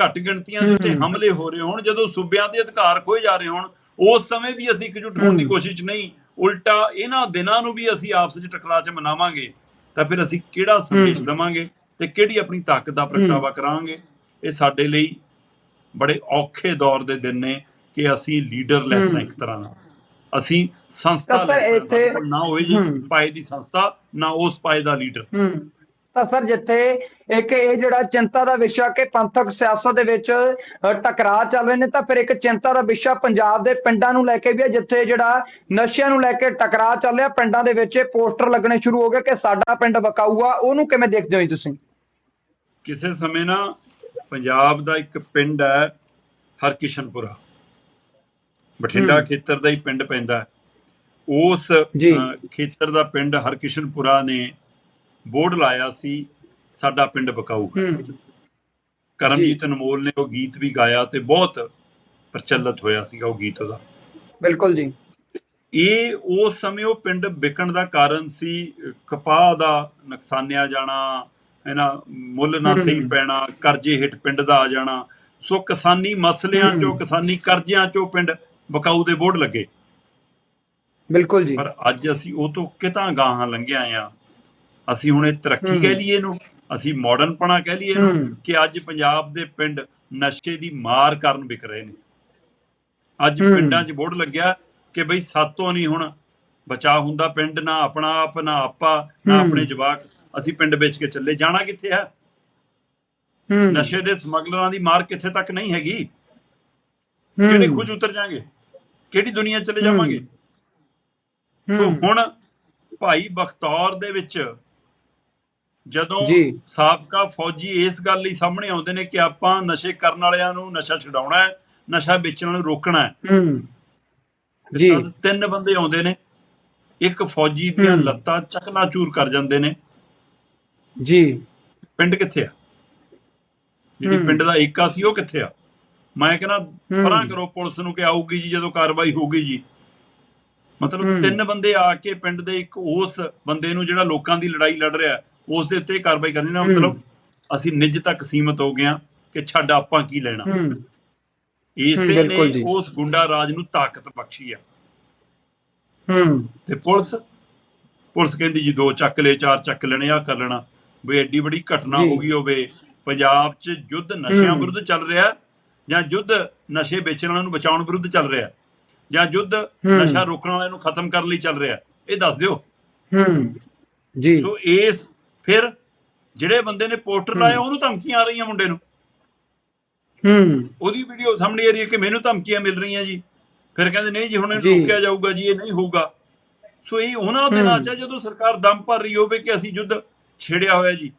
ਘੱਟ ਗਿਣਤੀਆਂ ਦੇ ਉੱਤੇ ਹੂੰ। ਹਮਲੇ ਹੋ ਰਹੇ ਹੋਣ ਜਦੋਂ ਸੂਬਿਆਂ ਦੇ ਅਧਿਕਾਰ ਖੋਏ ਜਾ ਰਹੇ ਹੋਣ ਉਸ ਸਮੇਂ ਵੀ ਅਸੀਂ ਇਕਜੁੱਟ ਹੋਣ ਦੀ। ਕੋਸ਼ਿਸ਼ ਨਹੀਂ ਉਲਟਾ ਇਹਨਾਂ ਦਿਨਾਂ ਨੂੰ ਵੀ ਅਸੀਂ ਆਪਸ ਵਿੱਚ ਟਕਰਾਅ ਚ ਮਨਾਵਾਂਗੇ ਤਾਂ ਫਿਰ ਅਸੀਂ ਕਿਹੜਾ ਸੰਦੇਸ਼। ਦਵਾਂਗੇ ਤੇ ਕਿਹੜੀ ਆਪਣੀ ਤਾਕਤ ਦਾ ਪ੍ਰਗਟਾਵਾ ਕਰਾਂਗੇ ਇਹ ਸਾਡੇ ਲਈ ਬੜੇ ਔਖੇ ਦੌਰ ਦੇ ਦਿਨ ਨੇ ਕਿ ਅਸੀਂ ਲੀਡਰਲੈਸ ਹਾਂ। ਇੱਕ ਤਰ੍ਹਾਂ ਨਾਲ ਅਸੀਂ ਸੰਸਥਾ ਨਾ ਹੋਏ ਜੀ। ਪਾਏ ਦੀ ਸੰਸਥਾ ਨਾ ਉਸ ਪਾਏ ਦਾ ਲੀਡਰ ਤਾਂ ਸਰ ਜਿੱਥੇ ਇੱਕ ਇਹ ਜਿਹੜਾ ਚਿੰਤਾ ਦਾ ਵਿਸ਼ਾ ਕਿ ਪੰਥਕ ਸਿਆਸਤ ਦੇ ਵਿੱਚ ਟਕਰਾਅ ਚੱਲ ਰਹੇ ਨੇ ਤਾਂ ਫਿਰ ਇੱਕ ਚਿੰਤਾ ਦਾ ਵਿਸ਼ਾ ਪੰਜਾਬ ਦੇ ਪਿੰਡਾਂ ਨੂੰ ਲੈ ਕੇ ਵੀ ਹੈ ਜਿੱਥੇ ਜਿਹੜਾ ਨਸ਼ਿਆਂ ਨੂੰ ਲੈ ਕੇ ਟਕਰਾਅ ਚੱਲ ਰਿਹਾ ਪਿੰਡਾਂ ਦੇ ਵਿੱਚ ਪੋਸਟਰ ਲੱਗਣੇ ਸ਼ੁਰੂ ਹੋ ਗਏ ਕਿ ਸਾਡਾ ਪਿੰਡ ਵਕਾਊ ਆ ਉਹਨੂੰ ਕਿਵੇਂ ਦੇਖਦੇ ਹੋ ਤੁਸੀਂ ਕਿਸੇ ਸਮੇਂ ਨਾ ਪੰਜਾਬ ਦਾ ਇੱਕ ਪਿੰਡ ਹੈ ਹਰਕਿਸ਼ਨਪੁਰਾ ਬਠਿੰਡਾ। ਖੇਤਰ ਦਾ ਹੀ ਪਿੰਡ ਪੈਂਦਾ। ਉਸ ਖੇਤਰ ਦਾ ਪਿੰਡ ਹਰਕਿਸ਼ਨਪੁਰਾ ਨੇ ਬੋਰਡ ਲਾਇਆ ਸੀ ਸਾਡਾ ਪਿੰਡ ਬਕਾਊ ਹੈ। ਕਰਮਜੀਤ ਅਨਮੋਲ ਨੇ ਉਹ ਗੀਤ ਵੀ ਗਾਇਆ ਤੇ ਬਹੁਤ ਪ੍ਰਚਲਿਤ ਹੋਇਆ ਸੀਗਾ ਉਹ ਗੀਤ ਉਹਦਾ ਬਿਲਕੁਲ ਜੀ। ਇਹ ਉਸ ਸਮੇਂ ਉਹ ਪਿੰਡ ਵਿਕਣ ਦਾ ਕਾਰਨ ਸੀ ਕਪਾਹ ਦਾ ਨੁਕਸਾਨਿਆ ਜਾਣਾ ਹੈਨਾ ਮੁੱਲ ਨਾ ਸਹੀ। ਪੈਣਾ ਕਰਜ਼ੇ ਹੇਠ ਪਿੰਡ ਦਾ ਆ ਜਾਣਾ। ਸੋ ਕਿਸਾਨੀ ਮਸਲਿਆਂ ਚੋਂ। ਕਿਸਾਨੀ ਕਰਜ਼ਿਆਂ ਚੋਂ ਪਿੰਡ ਬਕਾਊ ਦੇ ਬੋਰਡ ਲੱਗੇ। ਬਿਲਕੁਲ ਜੀ। ਪਰ ਅੱਜ ਅਸੀਂ ਉਹ ਤੋਂ ਕਿਤਾਂ ਗਾਹਾਂ ਲੰਘਿਆ ਆ ਅਸੀਂ ਹੁਣ ਇਹ ਤਰੱਕੀ। ਕਹਿ ਲਈਏ ਇਹਨੂੰ ਅਸੀਂ ਮਾਡਰਨਪਣਾ ਕਹਿ ਲਈਏ ਇਹਨੂੰ ਕਿ ਅੱਜ ਪੰਜਾਬ ਦੇ ਪਿੰਡ ਨਸ਼ੇ ਦੀ ਮਾਰ ਕਾਰਨ ਵਿਕ ਰਹੇ ਨੇ। ਅੱਜ। ਪਿੰਡਾਂ 'ਚ ਬੋਰਡ ਲੱਗਿਆ ਕਿ ਬਈ ਸਾਤੋਂ ਨਹੀਂ ਹੁਣ ਬਚਾ ਹੁੰਦਾ ਪਿੰਡ ਨਾ ਆਪਣਾ ਆਪ ਨਾ ਆਪਾ ਨਾ। ਆਪਣੇ ਜਵਾਕ। ਅਸੀਂ ਪਿੰਡ ਵੇਚ ਕੇ ਚੱਲੇ। ਜਾਣਾ ਕਿੱਥੇ ਹੂੰ। ਨਸ਼ੇ ਦੇ ਸਮਗਲਰਾਂ ਦੀ ਮਾਰ ਕਿੱਥੇ ਤੱਕ ਨਹੀਂ ਹੈਗੀ। ਕਿਹੜੇ ਖੁਜ ਉਤਰ ਜਾਾਂਗੇ ਕਿਹੜੀ ਦੁਨੀਆ ਚਲੇ। ਜਾਵਾਂਗੇ? ਸੋ ਹੁਣ ਭਾਈ ਬਖਤੌਰ ਦੇ ਵਿੱਚ ਜਦੋਂ ਸਾਬਕਾ ਫੌਜੀ ਇਸ ਗੱਲ ਲਈ ਸਾਹਮਣੇ ਆਉਂਦੇ ਨੇ ਕਿ ਆਪਾਂ ਨਸ਼ੇ ਕਰਨ ਵਾਲਿਆਂ ਨੂੰ ਨਸ਼ਾ ਛਡਾਉਣਾ ਹੈ ਨਸ਼ਾ ਵੇਚਣ ਨੂੰ ਰੋਕਣਾ ਹੈ ਜੀ। ਤਿੰਨ ਬੰਦੇ ਆਉਂਦੇ ਨੇ ਇੱਕ ਫੌਜੀ ਦੀਆਂ। ਲੱਤਾਂ ਚਕਨਾਚੂਰ ਕਰ ਜਾਂਦੇ ਨੇ ਜੀ ਪਿੰਡ ਕਿੱਥੇ ਆ ਜਿਹੜੀ। ਪਿੰਡ ਦਾ ਏਕਾ ਸੀ ਉਹ ਕਿੱਥੇ ਆ ਮੈਂ ਕਹਿੰਦਾ। ਪਰਾਂ ਕਰੋ ਪੁਲਿਸ ਨੂੰ ਕਿ ਆਊਗੀ ਜੀ ਜਦੋਂ ਕਾਰਵਾਈ ਹੋਊਗੀ ਜੀ ਮਤਲਬ। ਤਿੰਨ ਬੰਦੇ ਆ ਕੇ ਪਿੰਡ ਦੇ ਇੱਕ ਉਸ ਬੰਦੇ ਨੂੰ ਜਿਹੜਾ ਲੋਕਾਂ ਦੀ ਲੜਾਈ ਲੜ ਰਿਹਾ ਹੈ, ਉਸ ਦੇ ਉੱਤੇ ਕਾਰਵਾਈ ਕਰਨੀ ਨਾ। ਮਤਲਬ ਅਸੀਂ ਨਿੱਜ ਤੱਕ ਸੀਮਤ ਹੋ ਗਏ ਕਿ ਛੱਡ ਆਪਾਂ ਕੀ ਲੈਣਾ ਇਸੇ ਨੇ। ਉਸ ਗੁੰਡਾ ਰਾਜ ਨੂੰ ਤਾਕਤ ਬਖਸ਼ੀ ਆ ਹੂੰ ਤੇ ਪੁਲਿਸ ਪੁਲਿਸ ਕਹਿੰਦੀ ਜੀ ਦੋ ਚੱਕ ਲਏ ਚਾਰ ਚੱਕ ਲੈਣੇ ਆ ਕਰ ਲੈਣਾ ਵੀ ਐਡੀ ਬੜੀ ਘਟਨਾ। ਹੋ ਗਈ ਹੋਵੇ ਪੰਜਾਬ 'ਚ ਯੁੱਧ ਨਸ਼ਿਆਂ। ਵਿਰੁੱਧ ਚੱਲ ਰਿਹਾ ਜਾਂ ਯੁੱਧ ਨਸ਼ੇ ਵੇਚਣ ਵਾਲਿਆਂ ਨੂੰ ਬਚਾਉਣ ਵਿਰੁੱਧ ਚੱਲ ਰਿਹਾ ਜਾਂ ਯੁੱਧ। ਨਸ਼ਾ ਰੋਕਣ ਵਾਲਿਆਂ ਨੂੰ ਖਤਮ ਕਰਨ ਲਈ ਚੱਲ ਰਿਹਾ ਇਹ ਦੱਸ ਦਿਓ ਹੂੰ ਜੀ ਸੋ ਇਸ ਫਿਰ ਜਿਹੜੇ ਬੰਦੇ ਨੇ ਪੋਸਟਰ। ਲਾਇਆ ਉਹਨੂੰ ਧਮਕੀਆਂ ਆ ਰਹੀਆਂ ਮੁੰਡੇ ਨੂੰ ਹੂੰ ਉਹਦੀ ਵੀਡੀਓ ਸਾਹਮਣੇ ਆ ਰਹੀ ਹੈ ਕਿ ਮੈਨੂੰ ਧਮਕੀਆਂ ਮਿਲ ਰਹੀਆਂ ਜੀ ਫਿਰ ਕਹਿੰਦੇ ਨਹੀਂ ਜੀ ਹੁਣ ਇਹਨੂੰ। ਰੋਕਿਆ ਜਾਊਗਾ ਜੀ ਇਹ ਨਹੀਂ ਹੋਊਗਾ ਸੋ ਇਹ ਉਹਨਾਂ ਦਿਨਾਂ। 'ਚ ਜਦੋਂ ਸਰਕਾਰ ਦਮ ਭਰ ਰਹੀ ਹੋਵੇ ਕਿ ਅਸੀਂ ਯੁੱਧ ਛੇੜਿਆ ਹੋਇਆ ਜੀ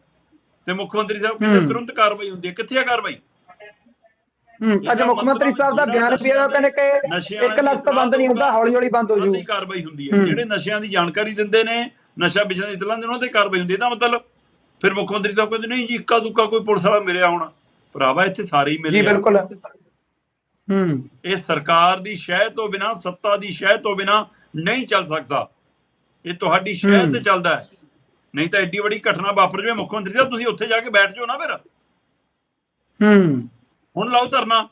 ਤੇ ਮੁੱਖ ਮੰਤਰੀ ਸਾਹਿਬ ਕਹਿੰਦੇ। ਤੁਰੰਤ ਕਾਰਵਾਈ ਹੁੰਦੀ ਹੈ ਕਿੱਥੇ ਆ ਕਾਰਵਾਈ ਹੂੰ ਅੱਜ ਮੁੱਖ ਮੰਤਰੀ ਸਾਹਿਬ ਦਾ ਬਿਆਨ ਉਹ ਕਹਿੰਦੇ ਕਿ ਇੱਕ ਲੱਖ ਤੋਂ ਬੰਦ ਨਹੀਂ ਹੁੰਦਾ ਹੌਲੀ ਹੌਲੀ ਬੰਦ ਹੋ ਜੂ ਕਾਰਵਾਈ ਹੁੰਦੀ ਹੂੰ। ਜਿਹੜੇ ਨਸ਼ਿਆਂ ਦੀ ਜਾਣਕਾਰੀ ਦਿੰਦੇ ਨੇ ਨਸ਼ਾ ਵੇਚਣ ਦੀ ਇਤਲਾਹ ਦਿੰਦੇ ਉਹਨਾਂ ਤੇ ਕਾਰਵਾਈ ਹੁੰਦੀ ਇਹਦਾ ਮਤਲਬ ਫਿਰ ਮੁੱਖ ਮੰਤਰੀ ਸਾਹਿਬ ਕਹਿੰਦੇ ਨਹੀਂ ਜੀ ਇੱਕਾ ਦੁੱਕਾ ਕੋਈ ਪੁਲਿਸ ਵਾਲਾ ਮਿਲਿਆ ਹੋਣਾ। ਭਰਾਵਾ ਇੱਥੇ ਸਾਰੇ ਹੀ ਜੀ ਮਿਲੇ ਆ। ਬਿਲਕੁਲ। ਹੂੰ। ਇਹ ਸਰਕਾਰ ਦੀ ਸ਼ਹਿ ਤੋਂ ਬਿਨਾ ਸੱਤਾ ਦੀ ਸ਼ਹਿ ਤੋਂ ਬਿਨਾ ਨਹੀਂ ਚੱਲ ਸਕਦਾ। ਇਹ ਤੁਹਾਡੀ ਸ਼ਹਿ। ਤੇ ਚੱਲਦਾ ਹੈ। ਨਹੀਂ ਤਾਂ ਐਡੀ ਵੱਡੀ ਘਟਨਾ ਵਾਪਰ ਜਾਵੇ ਮੁੱਖ ਮੰਤਰੀ ਸਾਹਿਬ ਤੁਸੀਂ ਉੱਥੇ ਜਾ ਕੇ ਬੈਠ ਜਾਓ ਨਾ ਫਿਰ। ਹੂੰ। ਹੁਣ ਲਾਓ ਧਰਨਾ।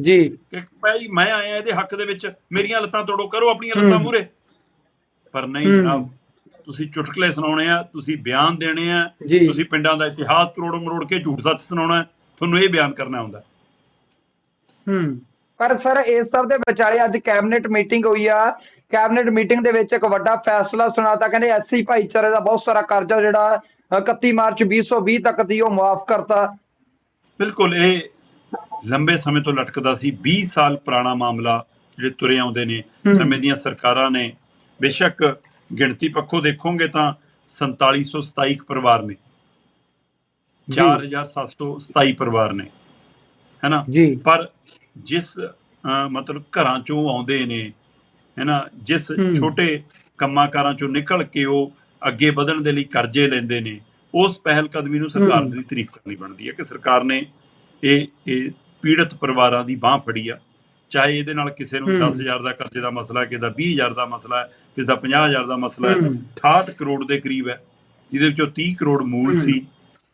ਜੀ। ਕਿ ਭਾਈ ਮੈਂ ਆਇਆ ਇਹਦੇ ਹੱਕ ਦੇ ਵਿੱਚ। ਮੇਰੀਆਂ ਲੱਤਾਂ ਤੋੜੋ ਕਰੋ ਆਪਣੀਆਂ ਲੱਤਾਂ। ਮੂਰੇ ਪਰ ਨਹੀਂ। ਜਨਾਬ ਤੁਸੀਂ ਚੁਟਕਲੇ ਸੁਣਾਉਣੇ ਆ ਤੁਸੀਂ ਬਿਆਨ ਦੇਣੇ ਆ ਤੁਸੀਂ ਪਿੰਡਾਂ ਦਾ ਇਤਿਹਾਸ ਕਰੋੜ ਮਰੋੜ ਕੇ ਝੂਠ ਸੱਚ ਸੁਣਾਉਣਾ ਤੁਹਾਨੂੰ ਇਹ ਬਿਆਨ ਕਰਨਾ ਹੁੰਦਾ ਹੂੰ। ਪਰ ਸਰ ਇਸ ਸਭ ਦੇ ਵਿਚਾਲੇ ਅੱਜ ਕੈਬਨਿਟ ਮੀਟਿੰਗ ਹੋਈ ਆ। ਕੈਬਨਿਟ ਮੀਟਿੰਗ ਦੇ ਵਿੱਚ ਇੱਕ ਵੱਡਾ ਫੈਸਲਾ ਸੁਣਾਤਾ ਕਹਿੰਦੇ ਐਸਸੀ ਭਾਈਚਾਰੇ ਦਾ ਬਹੁਤ ਸਾਰਾ ਕਰਜ਼ਾ ਜਿਹੜਾ ਅ, 31 ਮਾਰਚ 2020 ਤੱਕ ਦੀ ਉਹ ਮਾਫ ਕਰਤਾ। ਬਿਲਕੁਲ ਇਹ ਲੰਬੇ ਸਮੇਂ ਤੋਂ ਲਟਕਦਾ ਸੀ। 20 ਸਾਲ ਪੁਰਾਣਾ ਮਾਮਲਾ ਜਿਹੜੇ ਤੁਰੇ ਆਉਂਦੇ ਨੇ। ਸਮੇਂ ਦੀਆਂ ਸਰਕਾਰਾਂ ਨੇ ਬੇਸ਼ੱਕ ਗਿਣਤੀ ਪੱਖੋਂ ਦੇਖੋਗੇ ਤਾਂ 4727 ਕੁ ਪਰਿਵਾਰ ਨੇ ਜੀ। 4727 ਪਰਿਵਾਰ ਨੇ ਹੈਨਾ ਪਰ ਜਿਸ ਮਤਲਬ ਘਰਾਂ ਚੋਂ ਆਉਂਦੇ ਨੇ ਹੈਨਾ ਜਿਸ। ਛੋਟੇ ਕੰਮਾਂ ਕਾਰਾਂ ਚੋਂ ਨਿਕਲ ਕੇ ਉਹ ਅੱਗੇ ਵਧਣ ਦੇ ਲਈ ਕਰਜ਼ੇ ਲੈਂਦੇ ਨੇ ਉਸ ਪਹਿਲ ਕਦਮੀ ਨੂੰ ਸਰਕਾਰ। ਦੀ ਤਾਰੀਫ ਕਰਨੀ ਬਣਦੀ ਹੈ ਕਿ ਸਰਕਾਰ ਨੇ ਇਹ ਇਹ ਪੀੜਤ ਪਰਿਵਾਰਾਂ ਦੀ ਬਾਹ ਫੜੀ ਆ ਚਾਹੇ ਇਹਦੇ ਨਾਲ ਕਿਸੇ ਨੂੰ ਹੂੰ। 10000 ਦਾ ਕਰਜ਼ੇ ਦਾ ਮਸਲਾ ਹੈ ਕਿਸੇ ਦਾ 20000 ਦਾ ਮਸਲਾ ਹੈ ਕਿਸੇ ਦਾ 50000 ਦਾ ਮਸਲਾ ਹੈ ਹੂੰ। 68 ਕਰੋੜ ਦੇ ਕਰੀਬ ਹੈ ਜਿਹਦੇ ਵਿੱਚੋਂ 30 ਕਰੋੜ ਮੂਲ ਹੂੰ। ਸੀ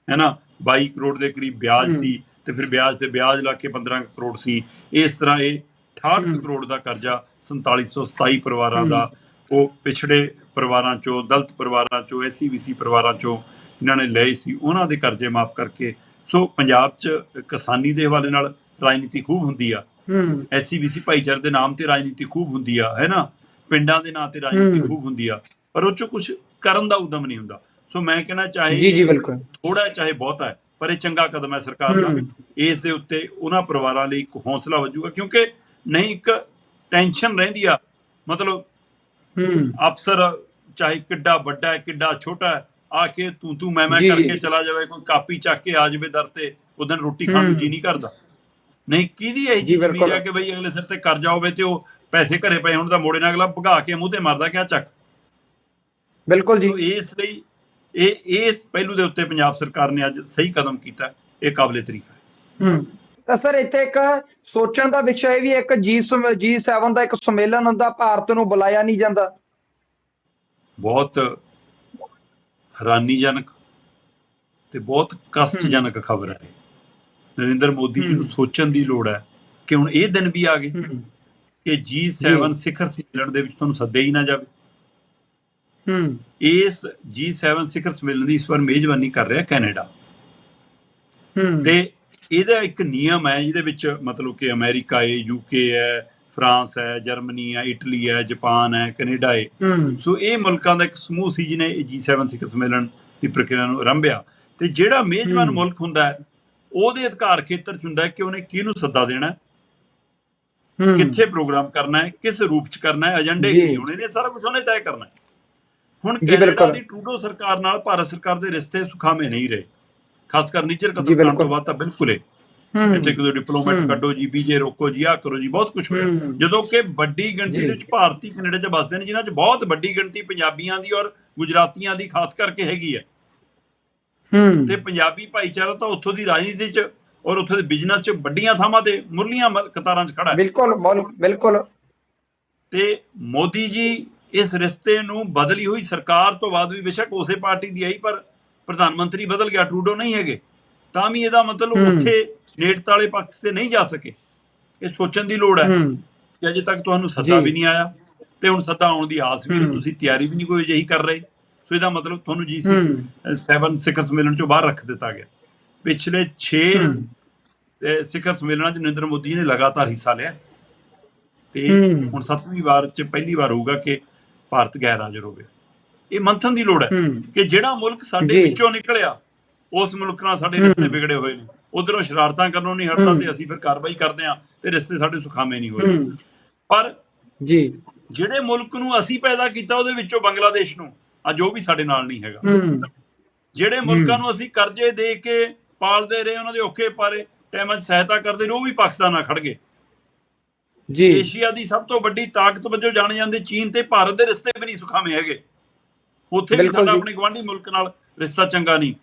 ਹੈਨਾ 22 ਕਰੋੜ ਦੇ ਕਰੀਬ ਵਿਆਜ ਹੂੰ। ਸੀ ਤੇ ਫਿਰ ਵਿਆਜ ਤੇ ਵਿਆਜ ਲਾ ਕੇ 15 ਕਰੋੜ ਸੀ ਇਸ ਤਰ੍ਹਾਂ ਇਹ 68 ਹੂੰ। ਕਰੋੜ ਦਾ ਕਰਜ਼ਾ 4727 ਪਰਿਵਾਰਾਂ ਦਾ ਉਹ ਪਿਛੜੇ ਪਰਿਵਾਰਾਂ ਚੋਂ ਦਲਿਤ ਪਰਿਵਾਰਾਂ ਚੋਂ ਐਸਸੀਬੀਸੀ ਪਰਿਵਾਰਾਂ ਚੋਂ ਜਿਨ੍ਹਾਂ ਨੇ ਲਏ ਸੀ ਉਹਨਾਂ ਦੇ ਕਰਜ਼ੇ ਮਾਫ ਕਰਕੇ ਸੋ ਪੰਜਾਬ 'ਚ ਕਿਸਾਨੀ ਦੇ ਹਵਾਲੇ ਨਾਲ ਰਾਜਨੀਤੀ ਖੂਬ ਹੁੰਦੀ ਆ ਹੂੰ ਐਸਸੀਬੀਸੀ ਭਾਈਚਾਰੇ ਦੇ ਨਾਮ ਤੇ ਰਾਜਨੀਤੀ ਖੂਬ ਹੁੰਦੀ ਆ ਹੈ ਨਾ ਪਿੰਡਾਂ ਦੇ ਨਾਂ ਤੇ ਰਾਜਨੀਤੀ। ਖੂਬ ਹੁੰਦੀ ਆ ਪਰ ਉਹ 'ਚ ਕੁਝ ਕਰਨ ਦਾ ਉਦਮ ਨਹੀਂ ਹੁੰਦਾ ਸੋ ਮੈਂ ਕਹਿੰਦਾ ਚਾਹੇ ਜੀ ਜੀ ਬਿਲਕੁਲ ਥੋੜਾ ਚਾਹੇ ਬਹੁਤਾ ਹੈ ਪਰ ਇਹ ਚੰਗਾ ਕਦਮ ਹੈ ਸਰਕਾਰ ਦਾ। ਇਸ ਦੇ ਉੱਤੇ ਉਹਨਾਂ ਪਰਿਵਾਰਾਂ ਲਈ ਇੱਕ ਹੌਸਲਾ ਵਜੂਗਾ ਕਿਉਂਕਿ ਨਹੀਂ ਇੱਕ ਟੈਨਸ਼ਨ ਰਹਿੰਦੀ ਆ ਮਤਲਬ ਹੂੰ ਅਫਸਰ ਚਾਹੇ ਕਿੱਡਾ ਵੱਡਾ ਹੈ ਕਿੱਡਾ ਛੋਟਾ ਹੈ ਆ ਕੇ ਤੂੰ ਤੂੰ ਮੈਂ ਮੈਂ। ਕਰਕੇ ਚਲਾ ਜਾਵੇ ਕੋਈ ਕਾਪੀ ਚੱਕ ਕੇ ਆ ਜਾਵੇ ਦਰ ਤੇ ਉਦੋਂ ਰੋਟੀ ਖਾਣ ਨੂੰ। ਜੀ ਨਹੀਂ ਕਰਦਾ ਨਹੀਂ ਕਿਹਦੀ ਇਹ ਜੀ, ਬਿਲਕੁਲ। ਕਿ ਬਈ ਅਗਲੇ ਸਿਰ ਤੇ ਕਰਜ਼ਾ ਹੋਵੇ ਤੇ ਉਹ ਪੈਸੇ ਘਰੇ ਪਏ ਹੁਣ ਤਾਂ ਮੋੜੇ ਨਾਲ ਅਗਲਾ ਭਗਾ ਕੇ ਮੂੰਹ ਤੇ ਮਾਰਦਾ ਕਿਆ ਚੱਕ? ਬਿਲਕੁਲ ਜੀ। ਇਸ ਲਈ ਇਹ ਇਸ ਪਹਿਲੂ ਦੇ ਉੱਤੇ ਪੰਜਾਬ ਸਰਕਾਰ ਨੇ ਅੱਜ ਸਹੀ ਕਦਮ ਕੀਤਾ ਹੈ। ਇਹ ਕਾਬਲੇ ਤਾਰੀਫ ਹੈ। ਹੂੰ। ਤਾਂ ਸਰ ਇੱਥੇ ਇੱਕ ਸੋਚਣ ਦਾ ਵਿਸ਼ਾ ਇਹ ਵੀ ਹੈ ਇੱਕ ਜੀ G7 ਦਾ ਇੱਕ ਸੰਮੇਲਨ ਹੁੰਦਾ ਭਾਰਤ ਨੂੰ ਬੁਲਾਇਆ ਨਹੀਂ ਜਾਂਦਾ। ਬਹੁਤ ਹੈਰਾਨੀਜਨਕ ਤੇ ਬਹੁਤ ਕਸ਼ਟਜਨਕ ਖਬਰ ਹੈ। ਨਰਿੰਦਰ ਮੋਦੀ ਜੀ ਨੂੰ। ਸੋਚਣ ਦੀ ਲੋੜ ਹੈ ਕਿ ਹੁਣ ਇਹ ਦਿਨ ਵੀ ਆ ਗਏ ਕਿ G7 ਜੀ। ਸਿਖਰ ਸੰਮੇਲਨ ਦੇ ਵਿੱਚ ਤੁਹਾਨੂੰ ਸੱਦਿਆ ਹੀ ਨਾ ਜਾਵੇ। ਹੂੰ। ਇਸ G7 ਸਿਖਰ ਸੰਮੇਲਨ ਦੀ ਇਸ ਵਾਰ ਮੇਜ਼ਬਾਨੀ ਕਰ ਰਿਹਾ ਕੈਨੇਡਾ। ਹੂੰ। ਤੇ ਇਹਦਾ ਇੱਕ ਨਿਯਮ ਹੈ ਜਿਹਦੇ ਵਿੱਚ ਮਤਲਬ ਕਿ ਅਮਰੀਕਾ ਹੈ ਯੂਕੇ ਹੈ ਫਰਾਂਸ ਹੈ ਜਰਮਨੀ ਹੈ ਇਟਲੀ ਹੈ ਜਾਪਾਨ ਹੈ ਕੈਨੇਡਾ ਹੈ। ਸੋ ਇਹ ਮੁਲਕਾਂ ਦਾ ਇੱਕ ਸਮੂਹ ਸੀ ਇਹ G7 ਸਿਖਰ ਸੰਮੇਲਨ ਦੀ ਪ੍ਰਕਿਰਿਆ ਨੂੰ ਆਰੰਭਿਆ। ਤੇ ਜਿਹੜਾ ਮੇਜ਼ਬਾਨ। ਮੁਲਕ ਹੁੰਦਾ ਹੈ ਉਹਦੇ ਅਧਿਕਾਰ ਖੇਤਰ ਚ ਹੁੰਦਾ ਕਿ ਉਹਨੇ ਕਿਹਨੂੰ ਸੱਦਾ ਦੇਣਾ ਕਿੱਥੇ ਪ੍ਰੋਗਰਾਮ ਕਰਨਾ ਹੈ ਕਿਸ ਰੂਪ ਚ ਕਰਨਾ ਹੈ ਏਜੰਡੇ। ਕੀ ਹੋਣੇ ਨੇ ਸਾਰਾ ਕੁਝ ਉਹਨੇ ਤੈਅ ਕਰਨਾ ਹੈ ਹੁਣ ਕੈਨੇਡਾ। ਦੀ ਟਰੂਡੋ ਸਰਕਾਰ ਨਾਲ ਭਾਰਤ ਸਰਕਾਰ ਦੇ ਰਿਸ਼ਤੇ ਸੁਖਾਵੇਂ ਨਹੀਂ ਰਹੇ ਖਾਸ ਕਰ ਨਿੱਜਰ ਜੀ, ਕਤਲ। ਤੋਂ ਬਾਅਦ ਤਾਂ ਬਿਲਕੁਲ ਹੀ ਇੱਥੇ ਕਿਦੋਂ ਡਿਪਲੋਮੈਟ। ਕੱਢੋ ਜੀ ਬੀਜੇ ਰੋਕੋ ਜੀ ਆ ਕਰੋ ਜੀ ਬਹੁਤ ਕੁਝ ਹੋਇਆ। ਜਦੋਂ ਕਿ ਵੱਡੀ ਗਿਣਤੀ। ਦੇ ਵਿੱਚ ਭਾਰਤੀ ਕੈਨੇਡਾ 'ਚ ਵੱਸਦੇ ਨੇ ਜਿਨ੍ਹਾਂ 'ਚ ਬਹੁਤ ਵੱਡੀ ਗਿਣਤੀ ਪੰਜਾਬੀਆਂ ਦੀ ਔਰ ਗੁਜਰਾਤੀਆਂ ਦੀ ਖਾਸ ਕਰਕੇ ਹੈਗੀ ਹੂੰ ਤੇ ਪੰਜਾਬੀ ਭਾਈਚਾਰਾ ਤਾਂ ਉੱਥੋਂ ਦੀ ਰਾਜਨੀਤੀ 'ਚ ਔਰ ਉੱਥੋਂ ਦੇ ਬਿਜ਼ਨਸ 'ਚ ਵੱਡੀਆਂ ਥਾਵਾਂ ਤੇ ਮੁਰਲੀਆਂ ਕਤਾਰਾਂ 'ਚ ਖੜਾ ਹੈ। ਬਿਲਕੁਲ ਬੋਲ- ਬਿਲਕੁਲ। ਤੇ ਮੋਦੀ ਜੀ ਇਸ ਰਿਸ਼ਤੇ ਨੂੰ ਬਦਲੀ ਹੋਈ ਸਰਕਾਰ ਤੋਂ ਬਾਅਦ ਵੀ ਬੇਸ਼ੱਕ ਉਸੇ ਪਾਰਟੀ ਦੀ ਆਈ ਪਰ ਪ੍ਰਧਾਨ ਮੰਤਰੀ ਬਦਲ ਗਿਆ ਟਰੂਡੋ ਨਹੀਂ ਹੈਗੇ। ਤਾਂ ਵੀ ਇਹਦਾ ਮਤਲਬ। ਉੱਥੇ ਨੇੜਤਾ ਵਾਲੇ ਪੱਖ ਤੇ ਨਹੀਂ ਜਾ ਸਕੇ। ਇਹ ਸੋਚਣ ਦੀ ਲੋੜ ਹੈ। ਕਿ ਅਜੇ ਤੱਕ ਤੁਹਾਨੂੰ ਸੱਦਾ। ਵੀ ਨਹੀਂ ਆਇਆ। ਤੇ ਹੁਣ ਸੱਦਾ ਆਉਣ ਦੀ ਆਸ ਵੀ। ਤੁਸੀਂ ਤਿਆਰੀ ਵੀ ਨਹੀਂ ਕੋਈ ਅਜਿਹੀ ਕਰ ਰਹੇ। ਸੋ ਇਹਦਾ ਮਤਲਬ ਤੁਹਾਨੂੰ ਜੀ ਹੂੰ। ਸੈਵਨ ਸਿਖਰ ਸੰਮੇਲਨ ਚੋਂ ਬਾਹਰ ਰੱਖ ਦਿੱਤਾ ਗਿਆ। ਪਿਛਲੇ 6 ਹੂੰ। ਸਿਖਰ ਸੰਮੇਲਨਾਂ 'ਚ ਨਰਿੰਦਰ ਮੋਦੀ ਨੇ ਲਗਾਤਾਰ ਹਿੱਸਾ ਲਿਆ। ਤੇ। ਹੁਣ ਸੱਤਵੀਂ ਵਾਰ 'ਚ ਪਹਿਲੀ ਵਾਰ ਹੋਊਗਾ ਕਿ ਭਾਰਤ ਗੈਰ ਹਾਜ਼ਰ ਹੋਵੇ। ਇਹ ਮੰਥਨ ਦੀ ਲੋੜ ਹੈ ਕਿ ਜਿਹੜਾ ਮੁਲਕ ਸਾਡੇ। ਵਿੱਚੋਂ ਨਿਕਲਿਆ ਉਸ ਮੁਲਕ ਨਾਲ ਸਾਡੇ। ਰਿਸ਼ਤੇ ਵਿਗੜੇ ਹੋਏ ਨੇ। ਉਧਰੋਂ ਸ਼ਰਾਰਤਾਂ ਕਰਨੋਂ ਨਹੀਂ ਹਟਦਾ। ਤੇ ਅਸੀਂ ਫਿਰ ਕਾਰਵਾਈ ਕਰਦੇ ਹਾਂ ਤੇ ਰਿਸ਼ਤੇ ਸਾਡੇ ਸੁਖਾਵੇਂ ਨਹੀਂ ਹੋਏ। ਪਰ ਜੀ। ਜਿਹੜੇ ਮੁਲਕ ਨੂੰ ਅਸੀਂ ਪੈਦਾ ਕੀਤਾ ਉਹਦੇ ਵਿੱਚੋਂ ਬੰਗਲਾਦੇਸ਼ ਨੂੰ ਅੱਜ ਉਹ ਵੀ ਸਾਡੇ ਨਾਲ ਨਹੀਂ ਹੈਗਾ। ਜਿਹੜੇ ਮੁਲਕਾਂ ਨੂੰ ਅਸੀਂ ਕਰਜ਼ੇ ਦੇ ਕੇ ਪਾਲਦੇ ਰਹੇ ਉਹਨਾਂ ਦੇ ਔਖੇ ਪਾਰੇ ਟਾਈਮਾਂ 'ਚ ਸਹਾਇਤਾ ਕਰਦੇ ਰਹੇ ਉਹ ਵੀ ਪਾਕਿਸਤਾਨ ਨਾਲ ਖੜ ਗਏ। ਜੀ। ਏਸ਼ੀਆ ਦੀ ਸਭ ਤੋਂ ਵੱਡੀ ਤਾਕਤ ਵਜੋਂ ਜਾਣੇ ਜਾਂਦੇ ਚੀਨ ਤੇ ਭਾਰਤ ਦੇ ਰਿਸ਼ਤੇ ਵੀ ਨਹੀਂ ਸੁਖਾਵੇਂ ਹੈਗੇ। ਉੱਥੇ ਵੀ ਸਾਡਾ। ਆਪਣੇ ਗਵਾਂਢੀ ਮੁਲਕ ਨਾਲ ਰਿਸ਼ਤਾ ਚੰਗਾ ਨਹੀਂ।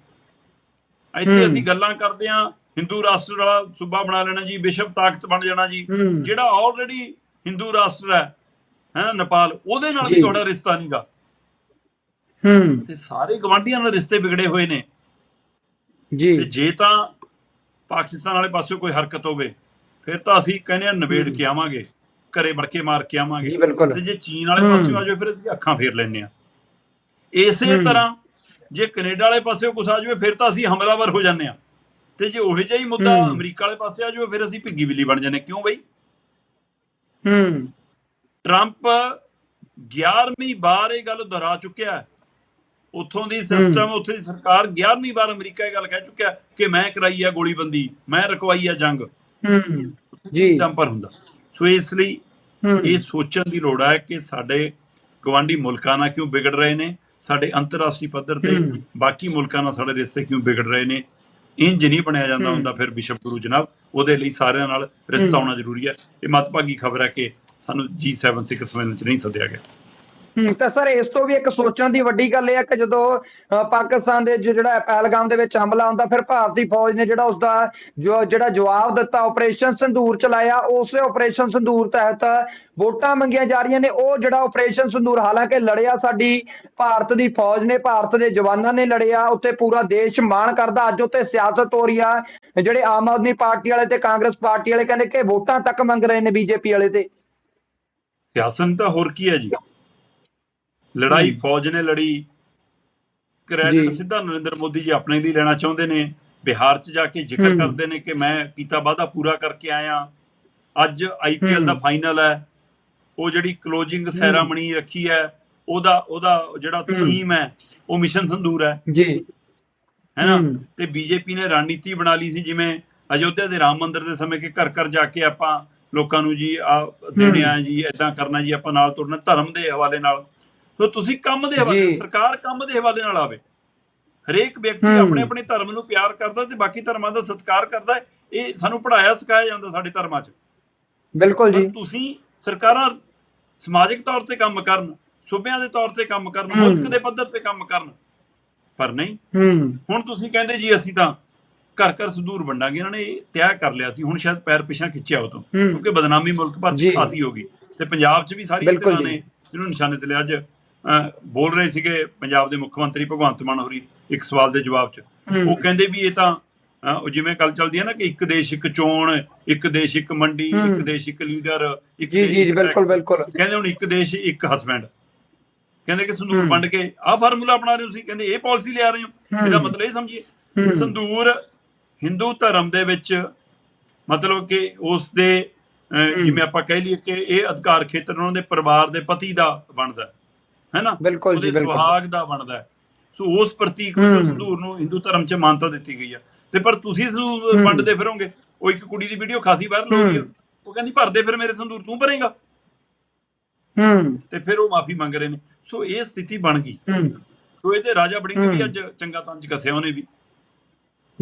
ਇੱਥੇ। ਅਸੀਂ ਗੱਲਾਂ ਕਰਦੇ ਹਾਂ ਹਿੰਦੂ ਰਾਸ਼ਟਰ ਵਾਲਾ ਸੂਬਾ ਬਣਾ ਲੈਣਾ ਜੀ ਵਿਸ਼ਵ ਤਾਕਤ ਬਣ ਜਾਣਾ ਜੀ। ਜਿਹੜਾ ਆਲਰੇਡੀ ਹਿੰਦੂ ਰਾਸ਼ਟਰ ਹੈ ਹੈ ਨਾ ਨੇਪਾਲ ਉਹਦੇ ਨਾਲ। ਵੀ ਤੁਹਾਡਾ ਰਿਸ਼ਤਾ ਨਹੀਂਗਾ ਹੂੰ। ਤੇ ਸਾਰੇ ਗਵਾਂਢੀਆਂ ਨਾਲ ਰਿਸ਼ਤੇ ਵਿਗੜੇ ਹੋਏ ਨੇ। ਤੇ ਜੀ ਜੇ ਤਾਂ ਪਾਕਿਸਤਾਨ ਵਾਲੇ ਪਾਸੇ ਕੋਈ ਹਰਕਤ ਹੋਵੇ ਫਿਰ ਤਾਂ ਅਸੀਂ ਕਹਿੰਦੇ ਆ ਨਵੇੜ। ਕੇ ਆਵਾਂਗੇ ਘਰੇ ਵੜ ਕੇ ਮਾਰ ਕੇ ਜੀ ਆਵਾਂਗੇ ਤੇ ਜੇ ਚੀਨ ਵਾਲੇ। ਪਾਸੇ ਆ ਜਾਵੇ ਫਿਰ ਅਸੀਂ ਅੱਖਾਂ ਫੇਰ ਲੈਣੇ ਆ ਇਸੇ। ਤਰ੍ਹਾਂ ਜੇ ਕੈਨੇਡਾ ਵਾਲੇ ਪਾਸੇ ਕੁਛ ਆ ਜਾਵੇ ਫਿਰ ਤਾਂ ਅਸੀਂ ਹਮਲਾਵਰ ਹੋ ਜਾਂਦੇ ਆ ਤੇ ਜੇ ਉਹੇ ਜਿਹਾ ਹੀ ਮੁੱਦਾ। ਅਮਰੀਕਾ ਵਾਲੇ ਪਾਸੇ ਆ ਜਾਵੇ ਫਿਰ ਅਸੀਂ ਭਿੱਗੀ ਬਿੱਲੀ ਬਣ ਜਾਂਦੇ ਕਿਉਂ ਬਈ? ਹੂੰ। ਟਰੰਪ 11ਵੀਂ ਵਾਰ ਇਹ ਗੱਲ ਦੁਹਰਾ ਚੁੱਕਿਆ ਹੈ। ਉੱਥੋਂ ਦੀ ਸਿਸਟਮ ਉੱਥੇ ਦੀ ਸਰਕਾਰ 11ਵੀਂ ਵਾਰ ਅਮਰੀਕਾ ਇਹ ਗੱਲ ਕਹਿ ਚੁੱਕਿਆ ਕਿ ਮੈਂ ਕਰਾਈ ਆ ਗੋਲੀਬੰਦੀ ਮੈਂ ਰਕਵਾਈ ਆ ਜੰਗ। ਹੂੰ ਜੀ। ਦਮ ਪਰ ਹੁੰਦਾ। ਸੋ ਇਸ ਲਈ ਇਹ ਸੋਚਣ ਦੀ ਲੋੜ ਹੈ ਕਿ ਸਾਡੇ ਗਵਾਂਢੀ ਮੁਲਕਾਂ ਨਾਲ ਕਿਉਂ ਵਿਗੜ ਰਹੇ ਨੇ ਸਾਡੇ ਅੰਤਰਰਾਸ਼ਟਰੀ ਪੱਧਰ ਤੇ। ਬਾਕੀ ਮੁਲਕਾਂ ਨਾਲ ਸਾਡੇ ਰਿਸ਼ਤੇ ਕਿਉਂ ਵਿਗੜ ਰਹੇ ਨੇ? ਇੰਜ ਨਹੀਂ ਬਣਿਆ ਜਾਂਦਾ। ਹੁੰਦਾ ਫਿਰ ਬਿਸ਼ਪ ਗੁਰੂ ਜਨਾਬ ਉਹਦੇ ਲਈ ਸਾਰਿਆਂ ਨਾਲ ਰਿਸ਼ਤਾ। ਹੋਣਾ ਜ਼ਰੂਰੀ ਹੈ। ਇਹ ਮਤਭਾਗੀ ਖਬਰ ਹੈ ਕਿ ਸਾਨੂੰ G7 ਸਿੱਖ ਸੰਮੇਲਨ ਚ ਨਹੀਂ ਸੱਦਿਆ ਗਿਆ। ਤਾਂ ਸਰ ਇਸ ਤੋਂ ਵੀ ਇੱਕ ਸੋਚਣ ਦੀ ਵੱਡੀ ਗੱਲ ਇਹ ਹੈ ਕਿ ਜਦੋਂ ਪਾਕਿਸਤਾਨ ਦੇ ਜਿਹੜਾ ਪਹਿਲਗਾਮ ਦੇ ਵਿੱਚ ਹਮਲਾ ਹੁੰਦਾ, ਫਿਰ ਭਾਰਤੀ ਫੌਜ ਨੇ ਜਿਹੜਾ ਉਸ ਦਾ ਜਿਹੜਾ ਜਵਾਬ ਦਿੱਤਾ ਆਪਰੇਸ਼ਨ ਸੰਧੂਰ ਚਲਾਇਆ, ਉਸੇ ਆਪਰੇਸ਼ਨ ਸੰਧੂਰ ਤਹਿਤ ਵੋਟਾਂ ਮੰਗੀਆਂ ਜਾ ਰਹੀਆਂ ਨੇ। ਉਹ ਜਿਹੜਾ ਆਪਰੇਸ਼ਨ ਸੰਧੂਰ ਹਾਲਾਂਕਿ ਲੜਿਆ ਸਾਡੀ ਭਾਰਤ ਦੀ ਫੌਜ ਨੇ, ਭਾਰਤ ਦੇ ਜਵਾਨਾਂ ਨੇ ਲੜਿਆ ਉੱਤੇ ਪੂਰਾ ਦੇਸ਼ ਮਾਣ ਕਰਦਾ। ਅੱਜ ਉੱਤੇ ਸਿਆਸਤ ਹੋ ਰਹੀ ਆ, ਜਿਹੜੇ ਆਮ ਆਦਮੀ ਪਾਰਟੀ ਵਾਲੇ ਤੇ ਕਾਂਗਰਸ ਪਾਰਟੀ ਵਾਲੇ ਕਹਿੰਦੇ ਕਿ ਵੋਟਾਂ ਤੱਕ ਮੰਗ ਰਹੇ ਨੇ ਬੀਜੇਪੀ ਵਾਲੇ ਤੇ। ਸਿਆਸਤ ਤਾਂ ਹੋਰ ਕੀ ਹੈ ਜੀ? ਲੜਾਈ। ਫੌਜ ਨੇ ਲੜੀ ਕ੍ਰੈਡਿਟ। ਸਿੱਧਾ ਨਰਿੰਦਰ ਮੋਦੀ ਜੀ ਆਪਣੇ ਲਈ ਲੈਣਾ ਚਾਹੁੰਦੇ ਨੇ ਬਿਹਾਰ 'ਚ ਜਾ ਕੇ ਜ਼ਿਕਰ। ਕਰਦੇ ਨੇ ਕਿ ਮੈਂ ਕੀਤਾ ਵਾਅਦਾ ਪੂਰਾ ਕਰਕੇ ਆਇਆ ਅੱਜ ਆਈਪੀਐਲ ਦਾ। ਫਾਈਨਲ ਹੈ ਉਹ ਜਿਹੜੀ ਕਲੋਜਿੰਗ ਸੈਰਾਮਨੀ ਰੱਖੀ ਹੈ ਉਹਦਾ ਉਹਦਾ ਜਿਹੜਾ। ਥੀਮ ਹੈ ਉਹ ਮਿਸ਼ਨ ਸੰਦੂਰ ਹੈ ਜੀ ਹੈ ਨਾ ਹੂੰ। ਤੇ ਬੀਜੇਪੀ ਨੇ ਰਣਨੀਤੀ ਬਣਾ ਲਈ ਸੀ ਜਿਵੇਂ ਅਯੋਧਿਆ ਦੇ ਰਾਮ ਮੰਦਿਰ ਦੇ ਸਮੇਂ ਕਿ ਘਰ ਘਰ ਜਾ ਕੇ ਆਪਾਂ ਲੋਕਾਂ ਨੂੰ ਜੀ ਆ ਦੇਣੇ ਆ ਜੀ ਐਦਾਂ ਕਰਨਾ ਜੀ ਆਪਾਂ ਨਾਲ ਤੁਰਨਾ ਧਰਮ ਦੇ ਹਵਾਲੇ ਨਾਲ ਸੋ ਤੁਸੀਂ ਕੰਮ ਦੇ ਹਵਾਲੇ। ਸਰਕਾਰ ਕੰਮ ਦੇ ਹਵਾਲੇ ਨਾਲ ਆਵੇ ਹਰੇਕ ਵਿਅਕਤੀ। ਆਪਣੇ ਆਪਣੇ ਧਰਮ ਨੂੰ ਪਿਆਰ ਕਰਦਾ ਤੇ ਬਾਕੀ ਧਰਮਾਂ ਦਾ ਸਤਿਕਾਰ ਕਰਦਾ ਹੈ। ਇਹ ਸਾਨੂੰ ਪੜਾਇਆ ਸਿਖਾਇਆ ਜਾਂਦਾ ਸਾਡੇ ਧਰਮਾਂ 'ਚ ਬਿਲਕੁਲ ਜੀ ਤੁਸੀਂ ਸਰਕਾਰਾਂ ਸਮਾਜਿਕ ਤੌਰ ਤੇ ਕੰਮ ਕਰਨ ਸੂਬਿਆਂ ਦੇ ਤੌਰ ਤੇ ਕੰਮ ਕਰਨ। ਮੁਲਕ ਦੇ ਪੱਧਰ ਤੇ ਕੰਮ ਕਰਨ ਪਰ ਨਹੀਂ ਹੁਣ ਤੁਸੀਂ ਕਹਿੰਦੇ ਜੀ ਅਸੀਂ ਤਾਂ ਘਰ ਘਰ ਸੰਦੂਰ ਵੰਡਾਂਗੇ ਇਹਨਾਂ ਨੇ ਤੈਅ ਕਰ ਲਿਆ ਸੀ ਹੁਣ ਸ਼ਾਇਦ ਪੈਰ ਪਿਛਾਂ ਖਿੱਚਿਆ ਉਹ ਤੋਂ ਕਿਉਂਕਿ ਬਦਨਾਮੀ ਮੁਲਕ ਭਰ। ਚ ਖਾਸੀ ਹੋ ਗਈ ਤੇ ਪੰਜਾਬ 'ਚ ਵੀ ਸਾਰੀ ਤਰ੍ਹਾਂ। ਨੇ ਜਿਹਨੂੰ ਨਿਸ਼ਾਨੇ ਤੇ ਲਿਆ ਅੱਜ ਬੋਲ ਰਹੇ ਸੀਗੇ ਪੰਜਾਬ ਦੇ ਮੁੱਖ ਮੰਤਰੀ ਭਗਵੰਤ ਮਾਨ ਹੋਰੀ ਇੱਕ ਸਵਾਲ ਦੇ ਜਵਾਬ 'ਚ ਉਹ ਕਹਿੰਦੇ ਵੀ ਇਹ ਤਾਂ ਉਹ ਜਿਵੇਂ ਗੱਲ ਚੱਲਦੀ ਹੈ ਨਾ ਕਿ ਇੱਕ ਦੇਸ਼ ਇੱਕ ਚੋਣ ਇੱਕ ਦੇਸ਼ ਇੱਕ ਮੰਡੀ। ਇੱਕ ਦੇਸ਼ ਇੱਕ ਲੀਡਰ ਇੱਕ ਜੀ ਜੀ ਬਿਲਕੁਲ। ਬਿਲਕੁਲ ਕਹਿੰਦੇ ਹੁਣ ਇੱਕ ਦੇਸ਼ ਇੱਕ ਹਸਬੈਂਡ ਕਹਿੰਦੇ ਕਿ ਸੰਦੂਰ। ਵੰਡ ਕੇ ਆਹ ਫਾਰਮੂਲਾ ਅਪਣਾ ਰਹੇ ਹੋ ਤੁਸੀਂ ਕਹਿੰਦੇ ਇਹ ਪਾਲਿਸੀ ਲਿਆ ਰਹੇ ਹੋ ਇਹਦਾ ਮਤਲਬ ਇਹ ਸਮਝੀਏ। ਸੰਦੂਰ ਹਿੰਦੂ ਧਰਮ ਦੇ ਵਿੱਚ ਮਤਲਬ ਕਿ ਉਸ ਦੇ। ਜਿਵੇਂ ਆਪਾਂ ਕਹਿ ਲਈਏ ਕਿ ਇਹ ਅਧਿਕਾਰ ਖੇਤਰ ਉਹਨਾਂ ਦੇ ਪਰਿਵਾਰ ਦੇ ਪਤੀ ਦਾ ਬਣਦਾ ਹੈਨਾ? ਬਿਲਕੁਲ ਜੀ ਬਿਲਕੁਲ। ਸੁਹਾਗ ਦਾ ਬਣਦਾ ਸੋ ਉਸ ਪ੍ਰਤੀਕ ਹੂੰ। ਸੰਦੂਰ ਨੂੰ ਹਿੰਦੂ ਧਰਮ 'ਚ ਮਾਨਤਾ ਦਿੱਤੀ ਗਈ ਆ। ਤੇ ਪਰ ਤੁਸੀਂ ਸੰਦੂਰ ਹੂੰ। ਵੰਡਦੇ ਫਿਰੋਗੇ। ਉਹ ਇੱਕ ਕੁੜੀ ਦੀ ਵੀਡੀਓ ਖਾਸੀ ਵਾਇਰਲ ਹੋ ਹੂੰ। ਉਹ ਕਹਿੰਦੀ ਭਰਦੇ ਫਿਰ ਮੇਰੇ ਸੰਦੂਰ ਤੂੰ ਭਰੇਗਾ? ਹੂੰ। ਤੇ ਫਿਰ ਉਹ ਮਾਫੀ ਮੰਗ ਰਹੇ ਨੇ। ਸੋ ਇਹ ਸਥਿਤੀ ਬਣ ਗਈ। ਹੂੰ। ਸੋ ਇਹ ਤੇ ਰਾਜਾ ਬੜਿੰਗ ਵੀ। ਅੱਜ ਚੰਗਾ ਤੰਜ ਕੱਸਿਆ ਉਹਨੇ ਵੀ।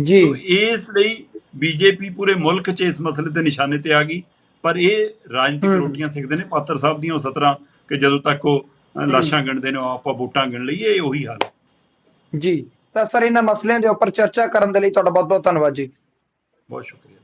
ਜੀ। ਸੋ ਇਸ ਲਈ ਬੀਜੇਪੀ ਪੂਰੇ ਮੁਲਕ 'ਚ ਇਸ ਮਸਲੇ ਤੇ ਨਿਸ਼ਾਨੇ ਤੇ ਆ ਗਈ। ਪਰ ਇਹ ਰਾਜਨੀਤਿਕ। ਰੋਟੀਆਂ ਸਿੱਖਦੇ ਨੇ ਪਾਤਰ ਸਾਹਿਬ ਦੀਆਂ ਉਹ ਸਤਰਾਂ ਕਿ ਜਦੋਂ ਤੱਕ ਉਹ ਲਾਸ਼ਾਂ ਗਿਣਦੇ ਨੇ ਆਪਾਂ ਵੋਟਾਂ ਗਿਣ ਲਈਏ ਇਹ ਉਹੀ ਹਾਲ ਜੀ ਤਾਂ ਸਰ ਇਹਨਾਂ ਮਸਲਿਆਂ ਦੇ ਉੱਪਰ ਚਰਚਾ ਕਰਨ ਦੇ ਲਈ ਤੁਹਾਡਾ ਬਹੁਤ ਬਹੁਤ ਧੰਨਵਾਦ ਜੀ। ਬਹੁਤ ਸ਼ੁਕਰੀਆ।